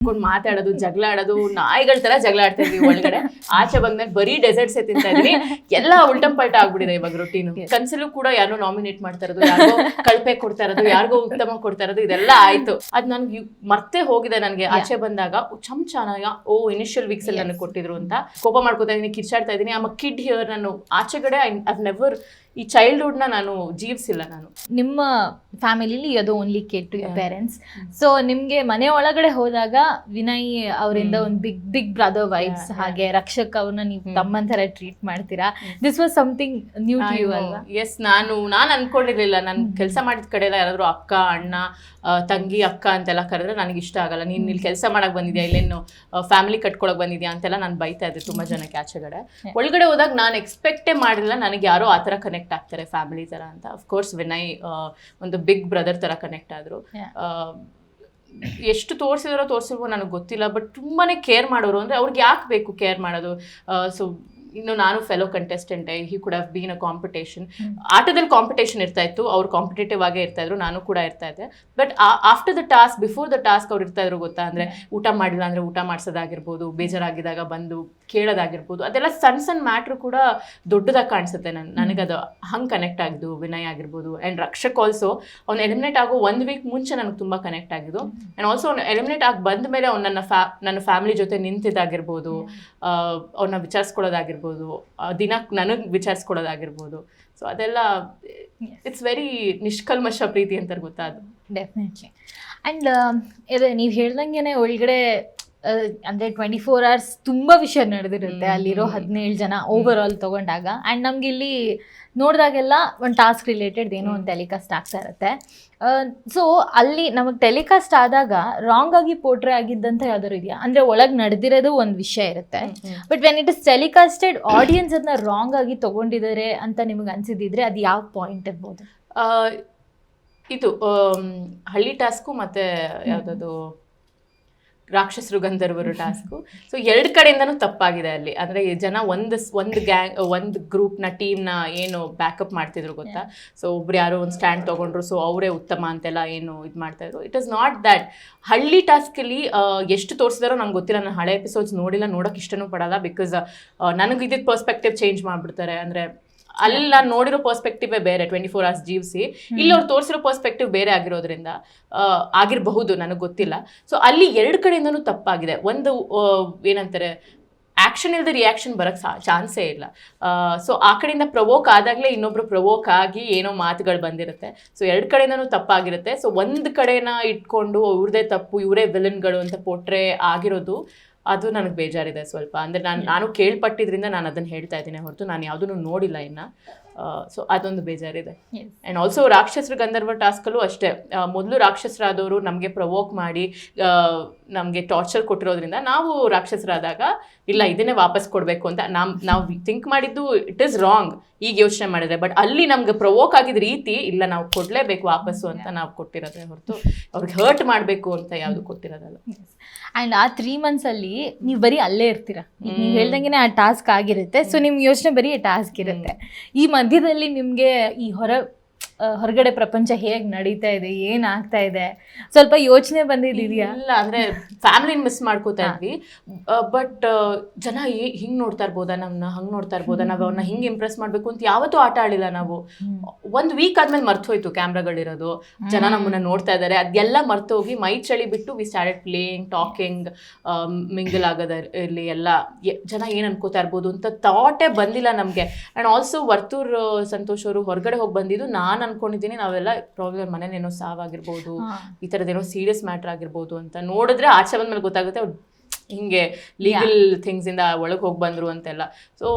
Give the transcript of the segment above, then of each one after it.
ಕುತ್ಕೊಂಡು ಮಾತಾಡೋದು ಜಗಳ ಆಡೋದು ನಾಯಿಗಳ ತರ ಜಗಳ ಆಡ್ತಾ ಇದ್ವಿ ಒಳಗಡೆ. ಆಚೆ ಬಂದ್ಮೇಲೆ ಬರೀ ಡೆಸರ್ಟ್ಸ್ ತಿಂತಾ ಇದ್ವಿ. ಎಲ್ಲ ಉಲ್ಟಂ ಪಲ್ಟ ಆಗ್ಬಿಡಿದೆ ಇವಾಗ ರೊಟೀನು ಕನ್ಸಲ್ಲೂ ಕೂಡ ಯಾರು ನಾಮಿನೇಟ್ ಮಾಡ್ತಾ ಇರೋದು ಯಾರಿಗೋ ಕಳಪೆ ಕೊಡ್ತಾ ಇರೋದು ಯಾರಿಗೋ ಉತ್ತಮ ಕೊಡ್ತಾ ಇರೋದು ಇದೆಲ್ಲ ಆಯ್ತು. ಅದ್ ನನ್ಗೆ ಮರ್ತೆ ಹೋಗಿದೆ ನನಗೆ. ಆಚೆ ಬಂದಾಗ ಚಮ್ ಚೆನ್ನಾಗ ಓ ಇನಿಷಿಯಲ್ ವೀಕ್ಸ್ ಅಲ್ಲಿ ನನಗೆ ಕೊಟ್ಟಿದ್ರು ಅಂತ. ಕೋಪ ಮಾಡ್ಕೋತಾ ಇದೀನಿ ಕಿರ್ಚಾಡ್ತಾ ಇದೀನಿ ಆಮ ಕಿಡ್ ಹಿಯರ್ ನಾನು ಆಚೆಗಡೆ ಐ ನೆವರ್ ಈ ಚೈಲ್ಡ್ಹುಡ್ನ ನಾನು ಜೀವಿಸಿಲ್ಲ ನಾನು. ನಿಮ್ಮ ಫ್ಯಾಮಿಲಿಲಿ ಅದು only care to your parents so ನಿಮ್ಗೆ ಮನೆ ಒಳಗಡೆ ಹೋದಾಗ ವಿನಯ್ ಅವರಿಂದ ಒಂದು big big brother vibes yeah. ಹಾಗೆ ರಕ್ಷಕ್ ಅವ್ರನ್ನ ನೀವು. ತಮ್ಮನ್ ತರ ಟ್ರೀಟ್ ಮಾಡ್ತೀರಾ? This was something new to you ಅಲ್ವಾ? ಎಸ್ ನಾನು ನಾನು ಅನ್ಕೊಂಡಿರ್ಲಿಲ್ಲ. ನಾನು ಕೆಲಸ ಮಾಡಿದ ಕಡೆ ಎಲ್ಲ ಯಾರಾದ್ರೂ ಅಕ್ಕ ಅಣ್ಣ ತಂಗಿ ಅಕ್ಕ ಅಂತೆಲ್ಲ ಕರೆದ್ರೆ ನನಗೆ ಇಷ್ಟ ಆಗಲ್ಲ. ನೀನ್ ಇಲ್ಲಿ ಕೆಲಸ ಮಾಡಕ್ ಬಂದಿದ್ಯಾ? ಇಲ್ಲೇನು ಫ್ಯಾಮಿಲಿ ಕಟ್ಕೊಳಕ್ ಬಂದಿದ್ಯಾ? ಅಂತೆಲ್ಲ ನಾನು ಬೈತಾ ಇದ್ದೆ ತುಂಬಾ ಜನಕ್ಕೆ ಆಚೆಗಡೆ. ಒಳಗಡೆ ಹೋದಾಗ ನಾನು ಎಕ್ಸ್ಪೆಕ್ಟೇ ಮಾಡಿಲ್ಲ ನನಗೆ ಯಾರೋ ಆ ಥರ ಕನೆಕ್ಟ್ ಆಗ್ತಾರೆ ಫ್ಯಾಮಿಲಿ ಥರ ಅಂತ. ಅಫ್ಕೋರ್ಸ್ ವಿನಯ್ ಒಂದು ಬಿಗ್ ಬ್ರದರ್ ಥರ ಕನೆಕ್ಟ್ ಆದರು. ಎಷ್ಟು ತೋರಿಸಿದಾರೋ ತೋರಿಸಿಲ್ವೋ ನನಗೆ ಗೊತ್ತಿಲ್ಲ ಬಟ್ ತುಂಬಾ ಕೇರ್ ಮಾಡೋರು. ಅಂದರೆ ಅವ್ರಿಗೆ ಯಾಕೆ ಬೇಕು ಕೇರ್ ಮಾಡೋದು? ಸೊ ಇನ್ನು ನಾನು fellow ಕಂಟೆಸ್ಟೆಂಟೆ he could have been a competition. ಆಟದಲ್ಲಿ ಕಾಂಪಿಟೇಷನ್ ಇರ್ತಾ ಇತ್ತು ಅವ್ರು ಕಾಂಪಿಟೇಟಿವ್ ಆಗೇ ಇರ್ತಾ ಇದ್ರು ನಾನು ಕೂಡ ಇರ್ತಾ ಇದ್ದೆ. But after the task before the task ಅವ್ರು ಇರ್ತಾ ಇದ್ರು ಗೊತ್ತಾ ಅಂದ್ರೆ ಊಟ ಮಾಡಿಲ್ಲ ಅಂದ್ರೆ ಊಟ ಮಾಡಿಸೋದಾಗಿರ್ಬೋದು ಬೇಜಾರಾಗಿದ್ದಾಗ ಬಂದು ಕೇಳೋದಾಗಿರ್ಬೋದು ಅದೆಲ್ಲ ಸಣ್ಣ ಸಣ್ಣ ಮ್ಯಾಟ್ರ್ ಕೂಡ ದೊಡ್ಡದಾಗಿ ಕಾಣಿಸುತ್ತೆ ನನ್ ನನಗದು. ಹಂಗೆ ಕನೆಕ್ಟ್ ಆಗಿದ್ದು ವಿನಯ್ ಆಗಿರ್ಬೋದು ಆ್ಯಂಡ್ ರಕ್ಷಕ್ ಆಲ್ಸೋ ಅವ್ನು ಎಲಿಮಿನೇಟ್ ಆಗೋ ಒಂದು ವೀಕ್ ಮುಂಚೆ ನನಗೆ ತುಂಬ ಕನೆಕ್ಟ್ ಆಗಿದ್ದು. ಆ್ಯಂಡ್ ಆಲ್ಸೋ ಅವ್ನು ಎಲಿಮಿನೇಟ್ ಆಗಿ ಬಂದ ಮೇಲೆ ಅವ್ನು ನನ್ನ ಫ್ಯಾ ನನ್ನ ಫ್ಯಾಮಿಲಿ ಜೊತೆ ನಿಂತಿದ್ದಾಗಿರ್ಬೋದು ಅವ್ರನ್ನ ವಿಚಾರಿಸ್ಕೊಳ್ಳೋದಾಗಿರ್ಬೋದು. ಆ, ದಿನ ನನಗೆ ವಿಚಾರಿಸ್ಕೊಡೋದಾಗಿರ್ಬೋದು. ಸೊ ಅದೆಲ್ಲ ಇಟ್ಸ್ ವೆರಿ ನಿಷ್ಕಲ್ಮಶ ಪ್ರೀತಿ ಅಂತ ಗೊತ್ತಾ ಅದು. ಡೆಫಿನೆಟ್ಲಿ ಆ್ಯಂಡ್ ಇದೆ ನೀವು ಹೇಳ್ದಂಗೆ ಒಳಗಡೆ ಅಂದರೆ ಟ್ವೆಂಟಿ ಫೋರ್ ಅವರ್ಸ್ ತುಂಬಾ ವಿಷಯ ನಡೆದಿರುತ್ತೆ. ಅಲ್ಲಿರೋ. ಹದಿನೇಳು ಜನ ಓವರ್ ಆಲ್ ತಗೊಂಡಾಗ. ಆ್ಯಂಡ್ ನಮ್ಗೆ ಇಲ್ಲಿ ನೋಡಿದಾಗೆಲ್ಲ ಒಂದು ಟಾಸ್ಕ್ ರಿಲೇಟೆಡ್ ಏನೋ ಒಂದು ಟೆಲಿಕಾಸ್ಟ್ ಆಗ್ತಾ ಇರುತ್ತೆ. ಸೊ ಅಲ್ಲಿ ನಮಗೆ ಟೆಲಿಕಾಸ್ಟ್ ಆದಾಗ ರಾಂಗ್ ಆಗಿ ಪೋಟ್ರೆ ಆಗಿದ್ದಂತ ಯಾವ್ದಾದ್ರು ಇದೆಯಾ? ಅಂದ್ರೆ ಒಳಗೆ ನಡೆದಿರೋದು ಒಂದು ವಿಷಯ ಇರುತ್ತೆ. But when it is telecasted audience ಅದನ್ನ ರಾಂಗ್ ಆಗಿ ತಗೊಂಡಿದ್ದಾರೆ ಅಂತ ನಿಮಗೆ ಅನ್ಸಿದಿದ್ರೆ ಅದು ಯಾವ ಪಾಯಿಂಟ್ ಇರ್ಬೋದು? ಇದು ಹಳ್ಳಿ ಟಾಸ್ಕು ಮತ್ತೆ ಯಾವ್ದದು ರಾಕ್ಷಸರು ಗಂಧರ್ವರು ಟಾಸ್ಕು. ಸೊ ಎರಡು ಕಡೆಯಿಂದನೂ ತಪ್ಪಾಗಿದೆ ಅಲ್ಲಿ. ಅಂದರೆ ಜನ ಒಂದು ಒಂದು ಗ್ಯಾಂಗ್ ಒಂದು ಗ್ರೂಪ್ನ ಟೀಮ್ನ ಏನು ಬ್ಯಾಕಪ್ ಮಾಡ್ತಿದ್ರು ಗೊತ್ತಾ? ಸೊ ಒಬ್ರು ಯಾರೋ ಒಂದು ಸ್ಟ್ಯಾಂಡ್ ತೊಗೊಂಡ್ರು ಸೊ ಅವರೇ ಉತ್ತಮ ಅಂತೆಲ್ಲ ಏನು ಇದು ಮಾಡ್ತಾ ಇದ್ರು. ಇಟ್ ಇಸ್ ನಾಟ್ ದ್ಯಾಟ್ ಹಳ್ಳಿ ಟಾಸ್ಕಲ್ಲಿ ಎಷ್ಟು ತೋರಿಸಿದಾರೋ ನಂಗೆ ಗೊತ್ತಿಲ್ಲ. ನಾನು ಹಳೆ ಎಪಿಸೋಡ್ಸ್ ನೋಡಿಲ್ಲ ನೋಡೋಕೆ ಇಷ್ಟನೂ ಪಡಲ್ಲ ಬಿಕಾಸ್ ನನಗೆ ಇದ್ದಿದ್ದು ಪರ್ಸ್ಪೆಕ್ಟಿವ್ ಚೇಂಜ್ ಮಾಡಿಬಿಡ್ತಾರೆ. ಅಂದ್ರೆ ಅಲ್ಲಿ ನಾನು ನೋಡಿರೋ ಪರ್ಸ್ಪೆಕ್ಟಿವ್ ಬೇರೆ ಟ್ವೆಂಟಿ ಫೋರ್ ಅವರ್ಸ್ ಜೀವಿಸಿ ಇಲ್ಲಿ ಅವ್ರು ತೋರಿಸಿರೋ ಪರ್ಸ್ಪೆಕ್ಟಿವ್ ಬೇರೆ ಆಗಿರೋದ್ರಿಂದ ಆಗಿರಬಹುದು ನನಗೆ ಗೊತ್ತಿಲ್ಲ. ಸೊ ಅಲ್ಲಿ ಎರಡು ಕಡೆಯಿಂದನೂ ತಪ್ಪಾಗಿದೆ. ಒಂದು ಏನಂತಾರೆ ಆ್ಯಕ್ಷನ್ ಇಲ್ಲದೆ ರಿಯಾಕ್ಷನ್ ಬರೋಕ್ಕೆ ಸಾ ಚಾನ್ಸೇ ಇಲ್ಲ. ಸೊ ಆ ಕಡೆಯಿಂದ ಪ್ರವೋಕ್ ಆದಾಗಲೇ ಇನ್ನೊಬ್ರು ಪ್ರವೋಕ್ ಆಗಿ ಏನೋ ಮಾತುಗಳು ಬಂದಿರುತ್ತೆ. ಸೊ ಎರಡು ಕಡೆಯಿಂದನೂ ತಪ್ಪಾಗಿರುತ್ತೆ. ಸೊ ಒಂದು ಕಡೆನ ಇಟ್ಕೊಂಡು ಇವ್ರದೇ ತಪ್ಪು ಇವರೇ ವಿಲನ್ಗಳು ಅಂತ ಪೋಟ್ರೆ ಆಗಿರೋದು ಅದು ನನಗೆ ಬೇಜಾರಿದೆ ಸ್ವಲ್ಪ. ಅಂದರೆ ನಾನು ನಾನು ಕೇಳ್ಪಟ್ಟಿದ್ರಿಂದ ನಾನು ಅದನ್ನು ಹೇಳ್ತಾ ಇದ್ದೀನಿ ಹೊರತು ನಾನು ಯಾವುದನ್ನು ನೋಡಿಲ್ಲ ಇನ್ನು. ಸೊ ಅದೊಂದು ಬೇಜಾರಿದೆ. ಆ್ಯಂಡ್ ಆಲ್ಸೋ ರಾಕ್ಷಸರ ಗಂಧರ್ವ ಟಾಸ್ಕಲ್ಲೂ ಅಷ್ಟೇ. ಮೊದಲು ರಾಕ್ಷಸರಾದವರು ನಮಗೆ ಪ್ರವೋಕ್ ಮಾಡಿ ನಮಗೆ ಟಾರ್ಚರ್ ಕೊಟ್ಟಿರೋದ್ರಿಂದ ನಾವು ರಾಕ್ಷಸರಾದಾಗ ಇಲ್ಲ ಇದನ್ನೇ ವಾಪಸ್ ಕೊಡಬೇಕು ಅಂತ ನಮ್ ನಾವು ಥಿಂಕ್ ಮಾಡಿದ್ದು ಇಟ್ ಈಸ್ ರಾಂಗ್ ಈಗ ಯೋಚನೆ ಮಾಡಿದ್ರೆ. ಬಟ್ ಅಲ್ಲಿ ನಮಗೆ ಪ್ರವೋಕ್ ಆಗಿದ ರೀತಿ ಇಲ್ಲ ನಾವು ಕೊಡಲೇಬೇಕು ವಾಪಸ್ಸು ಅಂತ ನಾವು ಕೊಟ್ಟಿರೋದೇ ಹೊರತು ಅವ್ರಿಗೆ ಹರ್ಟ್ ಮಾಡಬೇಕು ಅಂತ ಯಾವುದು ಕೊಟ್ಟಿರೋದಲ್ಲ. ಅಂಡ್ ಆ ತ್ರೀ ಮಂತ್ಸ್ ಅಲ್ಲಿ ನೀವು ಬರೀ ಅಲ್ಲೇ ಇರ್ತೀರಾ? ನೀವು ಹೇಳ್ದಂಗೆ ಹೇಳ್ದಂಗೆನೆ ಆ ಟಾಸ್ಕ್ ಆಗಿರುತ್ತೆ. ಸೊ ನಿಮ್ಗೆ ಯೋಚನೆ ಬರೀ ಟಾಸ್ಕ್ ಇರುತ್ತೆ. ಈ ಮಧ್ಯದಲ್ಲಿ ನಿಮಗೆ ಈ ಹೊರ ಹೊರಗಡೆ ಪ್ರಪಂಚ ಹೇಗ್ ನಡೀತಾ ಇದೆ ಏನ್ ಆಗ್ತಾ ಇದೆ? ಸ್ವಲ್ಪ ಯೋಚನೆ ಬಂದಿದ್ಯಾ ಇಲ್ಲ ಅಂದ್ರೆ ಫ್ಯಾಮಿಲಿನ ಮಿಸ್ ಮಾಡ್ಕೋತಾ ಇದ್ವಿ. ಬಟ್ ಜನ ಹಿಂಗ್ ನೋಡ್ತಾ ಇರ್ಬೋದಾ ನಮ್ನ ಹಂಗ್ ನೋಡ್ತಾ ಇರ್ಬೋದಾ ನಾವ್ ಅವ್ರನ್ನ ಹಿಂಗ್ ಇಂಪ್ರೆಸ್ ಮಾಡ್ಬೇಕು ಅಂತ ಯಾವತ್ತೂ ಆಟ ಆಡಿಲ್ಲ ನಾವು. ಒಂದ್ ವೀಕ್ ಆದ್ಮೇಲೆ ಮರ್ತೋಯ್ತು ಕ್ಯಾಮ್ರಾಗಳಿರೋದು. ಜನ ನಮ್ಮನ್ನ ನೋಡ್ತಾ ಇದಾರೆ. ಅದೆಲ್ಲ ಮರ್ತೋಗಿ ಮೈ ಚಳಿ ಬಿಟ್ಟು we started playing talking mingle ಆಗೋದ ಇರ್ಲಿ ಎಲ್ಲ. ಜನ ಏನ್ ಅನ್ಕೋತಾ ಇರ್ಬೋದು ಅಂತ ಥಾಟೇ ಬಂದಿಲ್ಲ ನಮ್ಗೆ. ಅಂಡ್ ಆಲ್ಸೋ ವರ್ತೂರ್ ಸಂತೋಷ್ ಅವರು ಹೊರಗಡೆ ಹೋಗಿ ಬಂದಿದ್ದು ನಾನ್ ಅನ್ಕೊಂಡಿದ್ದೀನಿ. ನಾವೆಲ್ಲ ಪ್ರಾಬ್ಲಮ್ ಮನೇನೇನೋ ಸಾವಾಗಿರ್ಬೋದು ಈ ಏನೋ ಸೀರಿಯಸ್ ಮ್ಯಾಟರ್ ಆಗಿರ್ಬೋದು ಅಂತ ನೋಡಿದ್ರೆ ಆಚೆ ಬಂದ್ಮೇಲೆ ಗೊತ್ತಾಗುತ್ತೆ ಅವ್ರು ಹಿಂಗೆ ಲೀಗಲ್ ಥಿಂಗ್ಸ್ ಇಂದ ಒಳಗೆ ಹೋಗಿ ಬಂದ್ರು ಅಂತೆಲ್ಲ. ಸೊ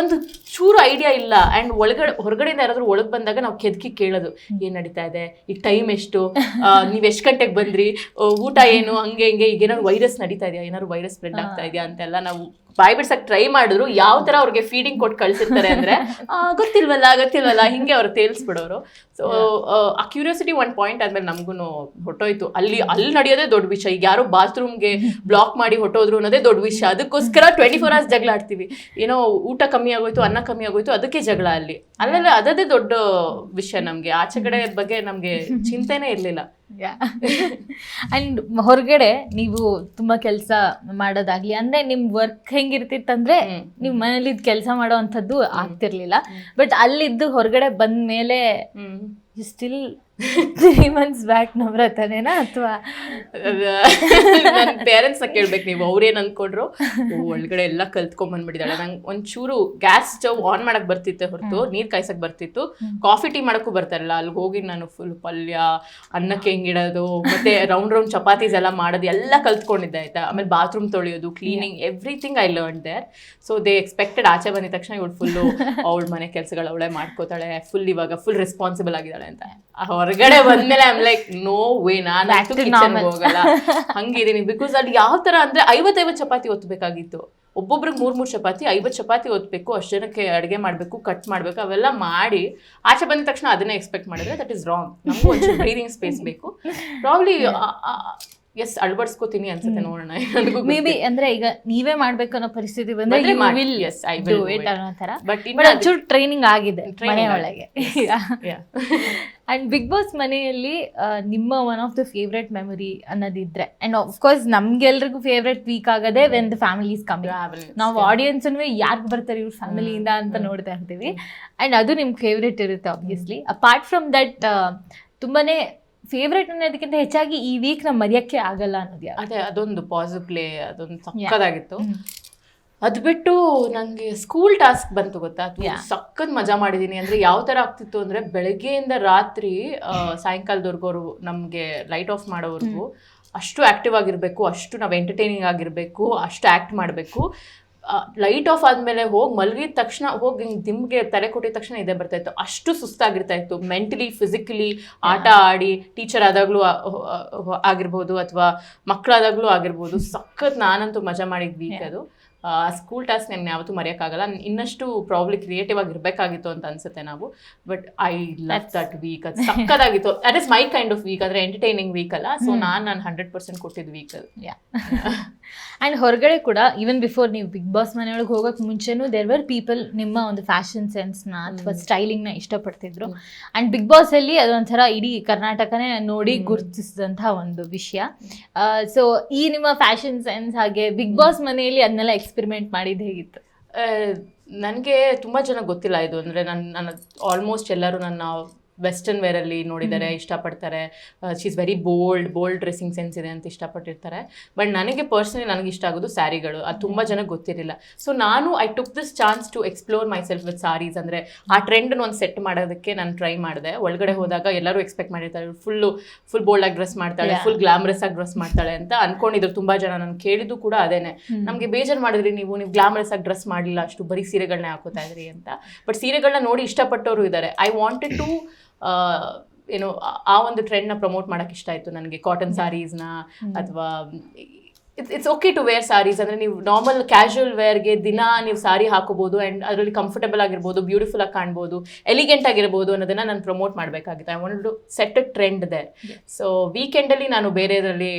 ಒಂದು ಚೂರು ಐಡಿಯಾ ಇಲ್ಲ. ಆ್ಯಂಡ್ ಒಳಗಡೆ ಹೊರಗಡೆಯಿಂದ ಯಾರಾದ್ರೂ ಒಳಗೆ ಬಂದಾಗ ನಾವು ಕೆದಕಿ ಕೇಳೋದು. ಏನು ನಡೀತಾ ಇದೆ? ಈಗ ಟೈಮ್ ಎಷ್ಟು? ನೀವು ಎಷ್ಟು ಗಂಟೆಗೆ ಬಂದ್ರಿ? ಊಟ ಏನು? ಹಂಗೆ ಹಿಂಗೆ ಈಗ ಏನಾದ್ರು ವೈರಸ್ ನಡೀತಾ ಇದೆಯಾ? ಏನಾದ್ರು ವೈರಸ್ ಸ್ಪ್ರೆಡ್ ಆಗ್ತಾ ಇದೆಯಾ ಅಂತೆಲ್ಲ ನಾವು ಬಾಯ್ ಬಿಡ್ಸಕ್ ಟ್ರೈ ಮಾಡಿದ್ರು ಯಾವ ತರ ಅವ್ರಿಗೆ ಫೀಡಿಂಗ್ ಕೊಟ್ಟು ಕಳ್ಸಿರ್ತಾರೆ ಅಂದ್ರೆ ಗೊತ್ತಿಲ್ವಲ್ಲ ಗೊತ್ತಿಲ್ವಲ್ಲ ಹಿಂಗೆ ಅವ್ರು ತೇಲ್ಸ್ಬಿಡೋರು. ಸೊ ಆ ಕ್ಯೂರಿಯಾಸಿಟಿ ಒನ್ ಪಾಯಿಂಟ್ ಆದ್ಮೇಲೆ ನಮಗೂ ಹೊಟ್ಟೋಯ್ತು ಅಲ್ಲಿ ಅಲ್ಲಿ ನಡೆಯೋದೇ ದೊಡ್ಡ ವಿಷಯ. ಈಗ ಯಾರೋ ಬಾತ್ರೂಮ್ಗೆ ಬ್ಲಾಕ್ ಮಾಡಿ ಹೊಟ್ಟೋದ್ರು ಅನ್ನೋದೇ ದೊಡ್ಡ ವಿಷಯ. ಅದಕ್ಕೋಸ್ಕರ ಟ್ವೆಂಟಿ ಫೋರ್ ಅವರ್ಸ್ ಜಗಳ ಆಡ್ತೀವಿ. ಏನೋ ಊಟ ಕಮ್ಮಿ ಆಗೋಯ್ತು ಅನ್ನ ಕಮ್ಮಿ ಆಗೋಯ್ತು ಅದಕ್ಕೆ ಜಗಳ ಅಲ್ಲಿ. ಅಲ್ಲೆಲ್ಲ ಅದದೇ ದೊಡ್ಡ ವಿಷಯ ನಮ್ಗೆ. ಆಚೆ ಕಡೆ ಬಗ್ಗೆ ನಮ್ಗೆ ಚಿಂತೆನೇ ಇರ್ಲಿಲ್ಲ. ಅಂಡ್ ಹೊರಗಡೆ ನೀವು ತುಂಬಾ ಕೆಲಸ ಮಾಡೋದಾಗ್ಲಿ ಅಂದ್ರೆ ನಿಮ್ ವರ್ಕ್ ಹೆಂಗಿರ್ತಿತ್ತಂದ್ರೆ ನಿಮ್ ಮನೇಲಿ ಕೆಲಸ ಮಾಡೋ ಅಂಥದ್ದು ಆಗ್ತಿರ್ಲಿಲ್ಲ. ಬಟ್ ಅಲ್ಲಿದ್ದು ಹೊರಗಡೆ ಬಂದ ಮೇಲೆ ಸ್ಟಿಲ್ ತ್ರೀ ಮಂತ್ಸ್ ಬ್ಯಾಕ್ ನಮ್ರತನೇನಾ ಅಥವಾ? ನನ್ನ ಪೇರೆಂಟ್ಸ್ನ ಕೇಳ್ಬೇಕು ನೀವು. ಅವ್ರೇನು ಅಂದ್ಕೊಂಡ್ರು ಓ, ಒಳಗಡೆ ಎಲ್ಲ ಕಲ್ತ್ಕೊಂಡ್ ಬಂದ್ಬಿಟ್ಟಿದ್ದಾಳೆ ನಂಗೆ ಒಂಚೂರು ಗ್ಯಾಸ್ ಸ್ಟವ್ ಆನ್ ಮಾಡಕ್ ಬರ್ತಿತ್ತೆ ಹೊರತು. ನೀರ್ ಕಾಯ್ಸಕ್ ಬರ್ತಿತ್ತು. ಕಾಫಿ ಟೀ ಮಾಡಕ್ಕೂ ಬರ್ತಾರಲ್ಲ. ಅಲ್ಲಿ ಹೋಗಿ ನಾನು ಫುಲ್ ಪಲ್ಯ ಅನ್ನಕ್ಕೆ ಹೆಂಗಿಡೋದು ಮತ್ತೆ ರೌಂಡ್ ರೌಂಡ್ ಚಪಾತೀಸ್ ಎಲ್ಲ ಮಾಡೋದು ಎಲ್ಲ ಕಲ್ತ್ಕೊಂಡಿದ್ದೆ ಆಯ್ತಾ? ಆಮೇಲೆ ಬಾತ್ರೂಮ್ ತೊಳೆಯೋದು cleaning everything I learn there so they expected ಆಚೆ ಬಂದಿದ ತಕ್ಷಣ ಇವಳು ಫುಲ್ಲು ಅವಳ ಮನೆ ಕೆಲಸಗಳು ಅವಳೇ ಮಾಡ್ಕೋತಾಳೆ. ಫುಲ್ ಇವಾಗ ಫುಲ್ ರೆಸ್ಪಾನ್ಸಿಬಲ್ ಆಗಿದ್ದಾಳೆ ಅಂತ. ಹೊರಗಡೆ ಬಂದ್ಮೇಲೆ ಐಮ್ ಲೈಕ್ ನೋ ವೇ ನಾನು ಹೋಗಲ್ಲ. ಹಂಗಿದೀನಿ. ಬಿಕಾಸ್ ಅಲ್ಲಿ ಯಾವ ತರ ಅಂದ್ರೆ ಐವತ್ತೈವತ್ತು ಚಪಾತಿ ಒತ್ತಬೇಕಾಗಿತ್ತು ಒಬ್ಬೊಬ್ರಿಗೆ ಮೂರ್ ಮೂರ್ ಚಪಾತಿ ಐವತ್ತು ಚಪಾತಿ ಒತ್ತಬೇಕು ಅಷ್ಟು ಜನಕ್ಕೆ ಅಡುಗೆ ಮಾಡಬೇಕು ಕಟ್ ಮಾಡಬೇಕು ಅವೆಲ್ಲ ಮಾಡಿ ಆಚೆ ಬಂದ ತಕ್ಷಣ ಅದನ್ನೇ ಎಕ್ಸ್ಪೆಕ್ಟ್ ಮಾಡಿದ್ರೆ ದಟ್ ಇಸ್ ರಾಂಗ್ ನಮಗೂ ಒಂದು ಬ್ರೀದಿಂಗ್ ಸ್ಪೇಸ್ ಬೇಕು. ಪ್ರಾಬ್ಲಿ ಎಸ್ ಅಳವಡಿಸ್ಕೋತೀನಿ ಅನ್ಸುತ್ತೆ ನೋಡೋಣ ಮೇ ಬಿ ಅಂದ್ರೆ ಈಗ ನೀವೇ ಮಾಡ್ಬೇಕು ಅನ್ನೋ ಪರಿಸ್ಥಿತಿ ಬಂದ್ರೆ do it it. ಅನ್ನೋ ತರ ಬಟ್ ಒಂಚೂರು ಟ್ರೈನಿಂಗ್ ಆಗಿದೆ ಮನೆ. ಒಳಗೆ ಅಂಡ್ ಬಿಗ್ ಬಾಸ್ ಮನೆಯಲ್ಲಿ ನಿಮ್ಮ one of the favourite memory ಅನ್ನೋದಿದ್ರೆ and course ನಮ್ಗೆಲ್ರಿಗೂ ಫೇವ್ರೆಟ್ ವೀಕ್ ಆಗದೆ ವೆನ್ ದ ಫ್ಯಾಮಿಲೀಸ್ ಕಮ್ ನಾವು ಆಡಿಯನ್ಸ್ ಯಾರು ಬರ್ತಾರೆ ಇವ್ರ ಫ್ಯಾಮಿಲಿಯಿಂದ ಅಂತ ನೋಡ್ತಾ ಇರ್ತೀವಿ. ಅಂಡ್ ಅದು ನಿಮ್ ಫೇವ್ರೆಟ್ ಇರುತ್ತೆ ಆಬ್ವಿಯಸ್ಲಿ ಅಪಾರ್ಟ್ ಫ್ರಮ್ ದಟ್ ತುಂಬಾನೇ ಫೇವ್ರೆಟ್ ಅನ್ನೋದಕ್ಕಿಂತ ಹೆಚ್ಚಾಗಿ ಈ ವೀಕ್ ನಮ್ಮ ಮರೆಯಕ್ಕೆ ಆಗಲ್ಲ ಅನ್ನೋದು? ಅದೇ ಅದೊಂದು ಪಾಸಿಟಿವ್ ಪ್ಲೇ ಅದೊಂದು ಸಕ್ಕದಾಗಿತ್ತು. ಅದು ಬಿಟ್ಟು ನನಗೆ ಸ್ಕೂಲ್ ಟಾಸ್ಕ್ ಬಂತು ಗೊತ್ತಾ. ಸಖತ್ ಮಜಾ ಮಾಡಿದ್ದೀನಿ ಅಂದ್ರೆ ಯಾವ ತರ ಆಗ್ತಿತ್ತು ಅಂದ್ರೆ ಬೆಳಗ್ಗೆಯಿಂದ ರಾತ್ರಿ ಸಾಯಂಕಾಲದವರೆಗೂ ಅವರು ನಮ್ಗೆ ಲೈಟ್ ಆಫ್ ಮಾಡೋವರೆಗೂ ಅಷ್ಟು ಆಕ್ಟಿವ್ ಆಗಿರಬೇಕು ಅಷ್ಟು ನಾವು ಎಂಟರ್ಟೈನಿಂಗ್ ಆಗಿರಬೇಕು ಅಷ್ಟು ಆಕ್ಟ್ ಮಾಡಬೇಕು ಲೈಟ್ ಆಫ್ ಆದ್ಮೇಲೆ ಹೋಗಿ ಮಲಗಿದ ತಕ್ಷಣ ಹೋಗಿ ದಿಮ್ಗೆ ತಲೆ ಕೊಟ್ಟಿದ ತಕ್ಷಣ ಇದೆ ಬರ್ತಾ ಇತ್ತು. ಅಷ್ಟು ಸುಸ್ತಾಗಿರ್ತಾ ಇತ್ತು. ಮೆಂಟಲಿ ಫಿಸಿಕಲಿ ಆಟ ಆಡಿ ಟೀಚರ್ ಆದಾಗಲೂ ಆಗಿರ್ಬೋದು ಅಥವಾ ಮಕ್ಕಳಾದಾಗ್ಲೂ ಆಗಿರ್ಬೋದು ಸಖತ್ ನಾನಂತೂ ಮಜಾ ಮಾಡಿದ್ವಿ ಅದು. ಸ್ಕೂಲ್ ಟಾಸ್ಕ್ ನಾನು ಯಾವತ್ತೂ ಮರೆಯೋಕ್ಕಾಗಲ್ಲ. ಇನ್ನಷ್ಟು ಪ್ರಾಬ್ಲಿ ಕ್ರಿಯೇಟಿವ್ ಆಗಿ ಇರಬೇಕಾಗಿತ್ತು ಅಂತ ಅನ್ಸುತ್ತೆ ನಾವು. But I love that week ಅದು ಸಕ್ಕದಾಗಿತ್ತು that is my kind of week ಅಂದ್ರೆ ಎಂಟರ್ಟೈನಿಂಗ್ ವೀಕ್ ಅಲ್ಲ. ಸೊ ನಾನು ನಾನು ಹಂಡ್ರೆಡ್ ಪರ್ಸೆಂಟ್ ಕೊಟ್ಟಿದ್ದು ವೀಕ್ ಅಲ್ಲಿ ಅಂಡ್ ಹೊರಗಡೆ ಕೂಡ ಈವನ್ ಬಿಫೋರ್ ನೀವು ಬಿಗ್ ಬಾಸ್ ಮನೆಯೊಳಗೆ ಹೋಗೋಕೆ ಮುಂಚೆನೂ ದೇರ್ ವರ್ ಪೀಪಲ್ ನಿಮ್ಮ ಒಂದು ಫ್ಯಾಷನ್ ಸೆನ್ಸ್ನ ಅಥವಾ ಸ್ಟೈಲಿಂಗ್ನ ಇಷ್ಟಪಡ್ತಿದ್ರು. ಅಂಡ್ ಬಿಗ್ ಬಾಸ್ ಅಲ್ಲಿ ಅದೊಂಥರ ಇಡೀ ಕರ್ನಾಟಕನೇ ನೋಡಿ ಗುರುತಿಸಿದಂತಹ ಒಂದು ವಿಷಯ. ಸೊ ಈ ನಿಮ್ಮ ಫ್ಯಾಷನ್ ಸೆನ್ಸ್ ಹಾಗೆ ಬಿಗ್ ಬಾಸ್ ಮನೆಯಲ್ಲಿ ಅದನ್ನೆಲ್ಲ ಎಕ್ಸ್ಪೆರಿಮೆಂಟ್ ಮಾಡಿದ್ದು ಹೇಗಿತ್ತು? ನನಗೆ ತುಂಬ ಜನ ಗೊತ್ತಿಲ್ಲ ಇದು ಅಂದರೆ ನನ್ನ ನನ್ನ ಆಲ್ಮೋಸ್ಟ್ ಎಲ್ಲರೂ ನನ್ನ ವೆಸ್ಟರ್ನ್ ವೇರಲ್ಲಿ ನೋಡಿದ್ದಾರೆ ಇಷ್ಟಪಡ್ತಾರೆ. She is very bold bold dressing sense ಇದೆ ಅಂತ ಇಷ್ಟಪಟ್ಟಿರ್ತಾರೆ. ಬಟ್ ನನಗೆ ಪರ್ಸನಲಿ ನನಗೆ ಇಷ್ಟ ಆಗೋದು ಸ್ಯಾರಿಗಳು. ಅದು ತುಂಬ ಜನಕ್ಕೆ ಗೊತ್ತಿರಲಿಲ್ಲ. ಸೊ ನಾನು I took this chance to explore myself with saris ಅಂದರೆ ಆ ಟ್ರೆಂಡ್ ಒಂದು ಸೆಟ್ ಮಾಡೋದಕ್ಕೆ ನಾನು ಟ್ರೈ ಮಾಡಿದೆ. ಒಳಗಡೆ ಹೋದಾಗ ಎಲ್ಲರೂ ಎಕ್ಸ್ಪೆಕ್ಟ್ ಮಾಡಿರ್ತಾರೆ ಫುಲ್ಲು ಫುಲ್ ಬೋಲ್ಡ್ ಆಗಿ ಡ್ರೆಸ್ ಮಾಡ್ತಾಳೆ ಫುಲ್ ಗ್ಲಾಮರಸ್ ಆಗಿ ಡ್ರೆಸ್ ಮಾಡ್ತಾಳೆ ಅಂತ ಅನ್ಕೊಂಡಿದ್ರು. ತುಂಬಾ ಜನ ನಾನು ಕೇಳಿದ್ದು ಕೂಡ ಅದೇನೆ. ನಮಗೆ ಬೇಜಾರು ಮಾಡಿದ್ರಿ ನೀವು ನೀವು ಗ್ಲಾಮರಸ್ ಆಗಿ ಡ್ರೆಸ್ ಮಾಡಲಿಲ್ಲ ಅಷ್ಟು ಬರೀ ಸೀರೆಗಳನ್ನೇ ಹಾಕೋತಾ ಇದ್ರಿ ಅಂತ. ಬಟ್ ಸೀರೆಗಳನ್ನ ನೋಡಿ ಇಷ್ಟಪಟ್ಟವರು ಇದ್ದಾರೆ ಐ ವಾಂಟೆಡ್ ಟು ಏನು ಆ- ಒಂದು ಟ್ರೆಂಡ್ನ ಪ್ರಮೋಟ್ ಮಾಡೋಕೆ ಇಷ್ಟ ಆಯಿತು ನನಗೆ. ಕಾಟನ್ ಸಾರೀಸ್ನ ಅಥವಾ it's it's okay to wear saris ಅಂದರೆ ನೀವು ನಾರ್ಮಲ್ ಕ್ಯಾಶುವಲ್ ವೇರ್ಗೆ ದಿನ ನೀವು ಸಾರಿ ಹಾಕೋಬಹುದು ಆ್ಯಂಡ್ ಅದರಲ್ಲಿ ಕಂಫರ್ಟಬಲ್ ಆಗಿರ್ಬೋದು ಬ್ಯೂಟಿಫುಲ್ ಆಗಿ ಕಾಣ್ಬೋದು ಎಲಿಗೆಂಟ್ ಆಗಿರ್ಬೋದು ಅನ್ನೋದನ್ನ ನಾನು ಪ್ರಮೋಟ್ ಮಾಡಬೇಕಾಗಿತ್ತು. I want to set a trend they so ವೀಕೆಂಡಲ್ಲಿ ನಾನು ಬೇರೆದರಲ್ಲಿ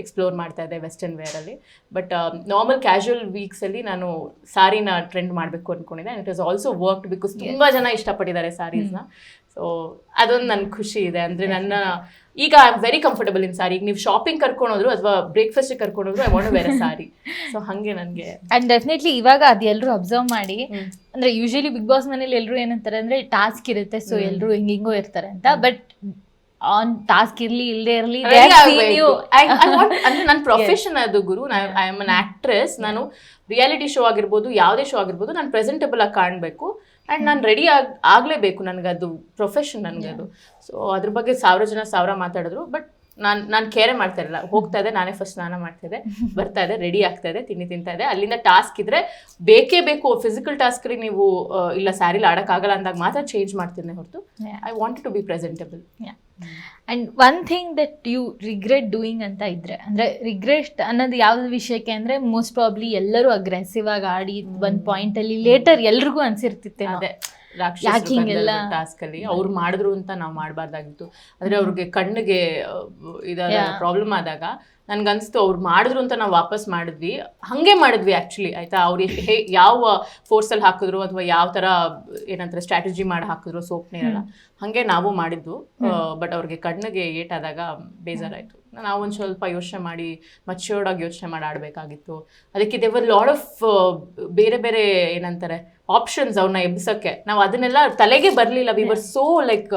ಎಕ್ಸ್ಪ್ಲೋರ್ ಮಾಡ್ತಾ ಇದ್ದೆ ವೆಸ್ಟರ್ನ್ ವೇರಲ್ಲಿ ಬಟ್ ನಾರ್ಮಲ್ ಕ್ಯಾಶುವಲ್ ವೀಕ್ಸಲ್ಲಿ ನಾನು ಸಾರಿನ ಟ್ರೆಂಡ್ ಮಾಡಬೇಕು ಅಂದ್ಕೊಂಡಿದ್ದೆ and it is also work because ತುಂಬ ಜನ ಇಷ್ಟಪಟ್ಟಿದ್ದಾರೆ ಸಾರೀಸ್ನ ಸೊ ಅದೊಂದು ನನ್ನ ಖುಷಿ ಇದೆ. ಅಂದರೆ ನನ್ನ ಈಗ I am very comfortable in sari ಈಗ ನೀವು ಶಾಪಿಂಗ್ ಕರ್ಕೊಂಡೋದ್ರು ಅಥವಾ ಬ್ರೇಕ್ಫಾಸ್ಟಿಗೆ ಕರ್ಕೊಂಡೋದ್ರು I want wear sari so ಹಾಗೆ ನನಗೆ. ಅಂಡ್ ಡೆಫಿನೆಟ್ಲಿ ಇವಾಗ ಅದು ಎಲ್ಲರೂ ಅಬ್ಸರ್ವ್ ಮಾಡಿ. ಅಂದ್ರೆ ಯೂಶಲಿ ಬಿಗ್ ಬಾಸ್ ಮನೇಲಿ ಎಲ್ಲರೂ ಏನಂತಾರೆ ಅಂದ್ರೆ ಟಾಸ್ಕ್ ಇರುತ್ತೆ ಸೊ ಎಲ್ಲರೂ ಹಿಂಗಿಂಗೋ ಇರ್ತಾರೆ ಅಂತ. ಬಟ್ ಆನ್ ಟಾಸ್ಕ್ ಇರ್ಲಿ ಇಲ್ಲದೆ ಇರ್ಲಿ ಅಂದ್ರೆ ನನ್ನ ಪ್ರೊಫೆಷನ್ ಅದು ಗುರು. ಐ ಆಮ್ ಅನ್ ಆಕ್ಟ್ರೆಸ್ ನಾನು ರಿಯಾಲಿಟಿ ಶೋ ಆಗಿರ್ಬೋದು ಯಾವುದೇ ಶೋ ಆಗಿರ್ಬೋದು ನಾನು ಪ್ರೆಸೆಂಟಬಲ್ ಆಗಿ ಕಾಣಬೇಕು. ಆ್ಯಂಡ್ ನಾನು ರೆಡಿ ಆಗ್ ಆಗಲೇಬೇಕು ನನಗದು ಪ್ರೊಫೆಷನ್ ನನಗದು ಸೊ ಅದ್ರ ಬಗ್ಗೆ ಸಾವಿರ ಜನ ಸಾವಿರ ಮಾತಾಡಿದ್ರು ಬಟ್ ನಾನು ನಾನು ಕೇರೆ ಮಾಡ್ತಾ ಇರಲ್ಲ ಹೋಗ್ತಾ ಇದೆ ನಾನೇ ಫಸ್ಟ್ ಸ್ನಾನ ಮಾಡ್ತಾ ಇದೆ ಬರ್ತಾ ಇದೆ ರೆಡಿ ಆಗ್ತಾ ಇದೆ ತಿಂಡಿ ತಿಂತಾ ಇದೆ. ಅಲ್ಲಿಂದ ಟಾಸ್ಕ್ ಇದ್ರೆ ಬೇಕೇ ಬೇಕು ಫಿಸಿಕಲ್ ಟಾಸ್ಕ್ರಿ ನೀವು ಇಲ್ಲ ಸ್ಯಾರಿಲಿ ಆಡೋಕ್ಕಾಗಲ್ಲ ಅಂದಾಗ ಮಾತ್ರ ಚೇಂಜ್ ಮಾಡ್ತೀನಿ ಹೊರತು. I want to be presentable and one thing that you regret doing ಅಂತ ಇದ್ರೆ ಅಂದ್ರೆ ರಿಗ್ರೆಟ್ ಅನ್ನೋದು ಯಾವ್ದು ವಿಷಯಕ್ಕೆ ಅಂದ್ರೆ ಮೋಸ್ಟ್ ಪ್ರಾಬ್ಲಿ ಎಲ್ಲರೂ ಅಗ್ರೆಸಿವ್ ಆಗಿ ಆಡಿ ಒಂದ್ ಪಾಯಿಂಟ್ ಅಲ್ಲಿ ಲೇಟರ್ ಎಲ್ರಿಗೂ ಅನ್ಸಿರ್ತಿತ್ತೆ ಅದೇ. ಯಾಕ್ ಹಿಂಗೆಲ್ಲ? ಟಾಸ್ಕ್ ಅಲ್ಲಿ? ಅವ್ರು ಮಾಡಿದ್ರು ಅಂತ ನಾವು ಮಾಡಬಾರ್ದಾಗಿತ್ತು. ಅಂದ್ರೆ ಅವ್ರಿಗೆ ಕಣ್ಣಿಗೆ ಇದಾದ ಪ್ರಾಬ್ಲಮ್ ಆದಾಗ ನನ್ಗನ್ಸ್ತು ಅವ್ರು ಮಾಡಿದ್ರು ಅಂತ ನಾವು ವಾಪಸ್ ಮಾಡಿದ್ವಿ. ಹಂಗೆ ಮಾಡಿದ್ವಿ ಆ್ಯಕ್ಚುಲಿ ಆಯಿತಾ? ಅವ್ರು ಎಷ್ಟು ಹೇ ಯಾವ ಫೋರ್ಸಲ್ಲಿ ಹಾಕಿದ್ರು ಅಥವಾ ಯಾವ ಥರ ಏನಂತಾರೆ ಸ್ಟ್ರಾಟಜಿ ಮಾಡಿ ಹಾಕಿದ್ರು ಸೋಪ್ ನೀರೆಲ್ಲ ಹಾಗೆ ನಾವು ಮಾಡಿದ್ದು. ಬಟ್ ಅವ್ರಿಗೆ ಕಣ್ಣಿಗೆ ಏಟಾದಾಗ ಬೇಜಾರಾಯಿತು. ನಾವು ಒಂದು ಸ್ವಲ್ಪ ಯೋಚನೆ ಮಾಡಿ ಮಚ್ಯೂರ್ಡ್ ಆಗಿ ಯೋಚನೆ ಮಾಡಿ ಆಡಬೇಕಾಗಿತ್ತು. ಅದಕ್ಕೆ ದೇವರ್ ಲಾಡ್ ಆಫ್ ಬೇರೆ ಬೇರೆ ಏನಂತಾರೆ ಆಪ್ಷನ್ಸ್ ಅವ್ರನ್ನ ಎಬ್ಬಿಸೋಕ್ಕೆ. ನಾವು ಅದನ್ನೆಲ್ಲ ತಲೆಗೆ ಬರಲಿಲ್ಲ. ವಿ ವರ್ ಸೋ ಲೈಕ್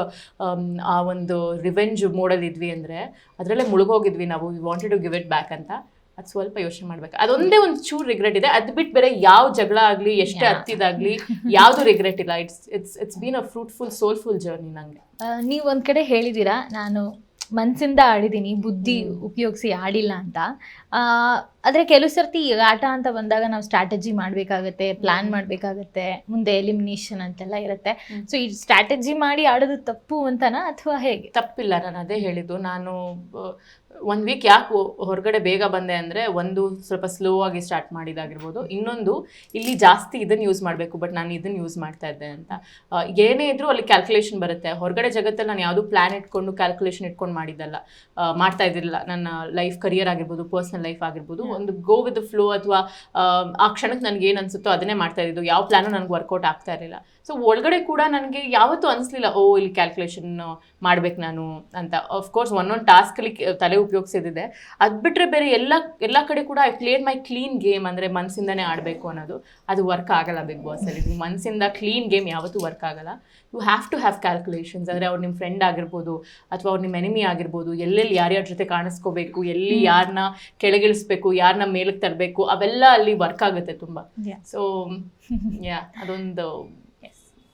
ಆ ಒಂದು ರಿವೆಂಜ್ ಮೋಡಲ್ ಇದ್ವಿ ಅಂದರೆ ಅದರಲ್ಲೇ ಮುಳುಗೋಗಿದ್ವಿ ನಾವು. We wanted to give it back ಅಂತ. ಅದು ಸ್ವಲ್ಪ ಯೋಚನೆ ಮಾಡ್ಬೇಕು. ಅದೊಂದೇ ಒಂದು ಚೂರು ರಿಗ್ರೆಟ್ ಇದೆ. ಅದು ಬಿಟ್ಟು ಬೇರೆ ಯಾವ ಜಗಳ ಆಗಲಿ ಎಷ್ಟೇ ಹತ್ತಿದಾಗ್ಲಿ ಹತ್ತಿದಾಗಲಿ ಯಾವುದು ರಿಗ್ರೆಟ್ ಇಲ್ಲ. It's it's it's been a fruitful soulful journey ನನಗೆ ನೀವು ಒಂದು ಕಡೆ ಹೇಳಿದ್ದೀರಾ ನಾನು ಮನಸ್ಸಿಂದ ಆಡಿದ್ದೀನಿ ಬುದ್ಧಿ ಉಪಯೋಗಿಸಿ ಆಡಿಲ್ಲ ಅಂತ. ಆದರೆ ಕೆಲವು ಸರ್ತಿ ಆಟ ಅಂತ ಬಂದಾಗ ನಾವು ಸ್ಟ್ರಾಟಜಿ ಮಾಡಬೇಕಾಗತ್ತೆ ಪ್ಲ್ಯಾನ್ ಮಾಡಬೇಕಾಗತ್ತೆ ಮುಂದೆ ಎಲಿಮಿನೇಷನ್ ಅಂತೆಲ್ಲ ಇರುತ್ತೆ. ಸೊ ಈ ಸ್ಟ್ರಾಟಜಿ ಮಾಡಿ ಆಡೋದು ತಪ್ಪು ಅಂತನಾ ಅಥವಾ ಹೇಗೆ? ತಪ್ಪಿಲ್ಲ ನಾನು ಅದೇ ಹೇಳಿದ್ದು. ನಾನು ಒಂದು ವೀಕ್ ಯಾಕೆ ಹೊರಗಡೆ ಬೇಗ ಬಂದೆ ಅಂದರೆ ಒಂದು ಸ್ವಲ್ಪ ಸ್ಲೋ ಆಗಿ ಸ್ಟಾರ್ಟ್ ಮಾಡಿದಾಗಿರ್ಬೋದು. ಇನ್ನೊಂದು ಇಲ್ಲಿ ಜಾಸ್ತಿ ಇದನ್ನು ಯೂಸ್ ಮಾಡಬೇಕು ಬಟ್ ನಾನು ಇದನ್ನು ಯೂಸ್ ಮಾಡ್ತಾ ಇದ್ದೆ ಅಂತ. ಏನೇ ಇದ್ರೂ ಅಲ್ಲಿ ಕ್ಯಾಲ್ಕುಲೇಷನ್ ಬರುತ್ತೆ. ಹೊರಗಡೆ ಜಗತ್ತಲ್ಲಿ ನಾನು ಯಾವುದೂ ಪ್ಲ್ಯಾನ್ ಇಟ್ಕೊಂಡು ಕ್ಯಾಲ್ಕುಲೇಷನ್ ಇಟ್ಕೊಂಡು ಮಾಡಿದ್ದಲ್ಲ. ಮಾಡ್ತಾ ಇದ್ದಿರಲಿಲ್ಲ ನನ್ನ ಲೈಫ್ ಕರಿಯರ್ ಆಗಿರ್ಬೋದು ಪರ್ಸ್ನಲ್ ಲೈಫ್ ಆಗಿರ್ಬೋದು. ಒಂದು ಗೋ ವಿತ್ ಫ್ಲೋ ಅಥವಾ ಆ ಕ್ಷಣಕ್ಕೆ ನನಗೆ ಏನು ಅನಿಸುತ್ತೋ ಅದನ್ನೇ ಮಾಡ್ತಾ ಇದ್ದಿದ್ದು ಯಾವ ಪ್ಲ್ಯಾನು ನನಗೆ ವರ್ಕೌಟ್ ಆಗ್ತಾ ಇರಲಿಲ್ಲ. ಸೊ ಒಳಗಡೆ ಕೂಡ ನನಗೆ ಯಾವತ್ತೂ ಅನಿಸ್ಲಿಲ್ಲ ಓ ಇಲ್ಲಿ ಕ್ಯಾಲ್ಕುಲೇಷನ್ ಮಾಡ್ಬೇಕು ನಾನು ಅಂತ. ಅಫ್ಕೋರ್ಸ್ ಒಂದೊಂದು ಟಾಸ್ಕಲ್ಲಿ ತಲೆ ಉಪಯೋಗಿಸಿದ್ದೆ ಅದು ಬಿಟ್ಟರೆ ಬೇರೆ ಎಲ್ಲ ಎಲ್ಲ ಕಡೆ ಕೂಡ I played my clean game ಅಂದರೆ ಮನಸ್ಸಿಂದನೇ ಆಡಬೇಕು ಅನ್ನೋದು. ಅದು ವರ್ಕ್ ಆಗಲ್ಲ ಬಿಗ್ ಬಾಸಲ್ಲಿ ನೀವು ಮನಸ್ಸಿಂದ ಕ್ಲೀನ್ ಗೇಮ್ ಯಾವತ್ತೂ ವರ್ಕ್ ಆಗಲ್ಲ. You have to have calculations ಅಂದರೆ ಅವ್ರು ನಿಮ್ಮ ಫ್ರೆಂಡ್ ಆಗಿರ್ಬೋದು ಅಥವಾ ಅವ್ರು ನಿಮ್ಮ ಎನಿಮಿ ಆಗಿರ್ಬೋದು ಎಲ್ಲೆಲ್ಲಿ ಯಾರ್ಯಾರ ಜೊತೆ ಕಾಣಿಸ್ಕೋಬೇಕು ಎಲ್ಲಿ ಯಾರನ್ನ ಕೆಳಗಿಳಿಸ್ಬೇಕು ಯಾರನ್ನ ಮೇಲಕ್ಕೆ ತರಬೇಕು ಅವೆಲ್ಲ ಅಲ್ಲಿ ವರ್ಕ್ ಆಗುತ್ತೆ ತುಂಬ. ಸೊ ಯಾ ಅದೊಂದು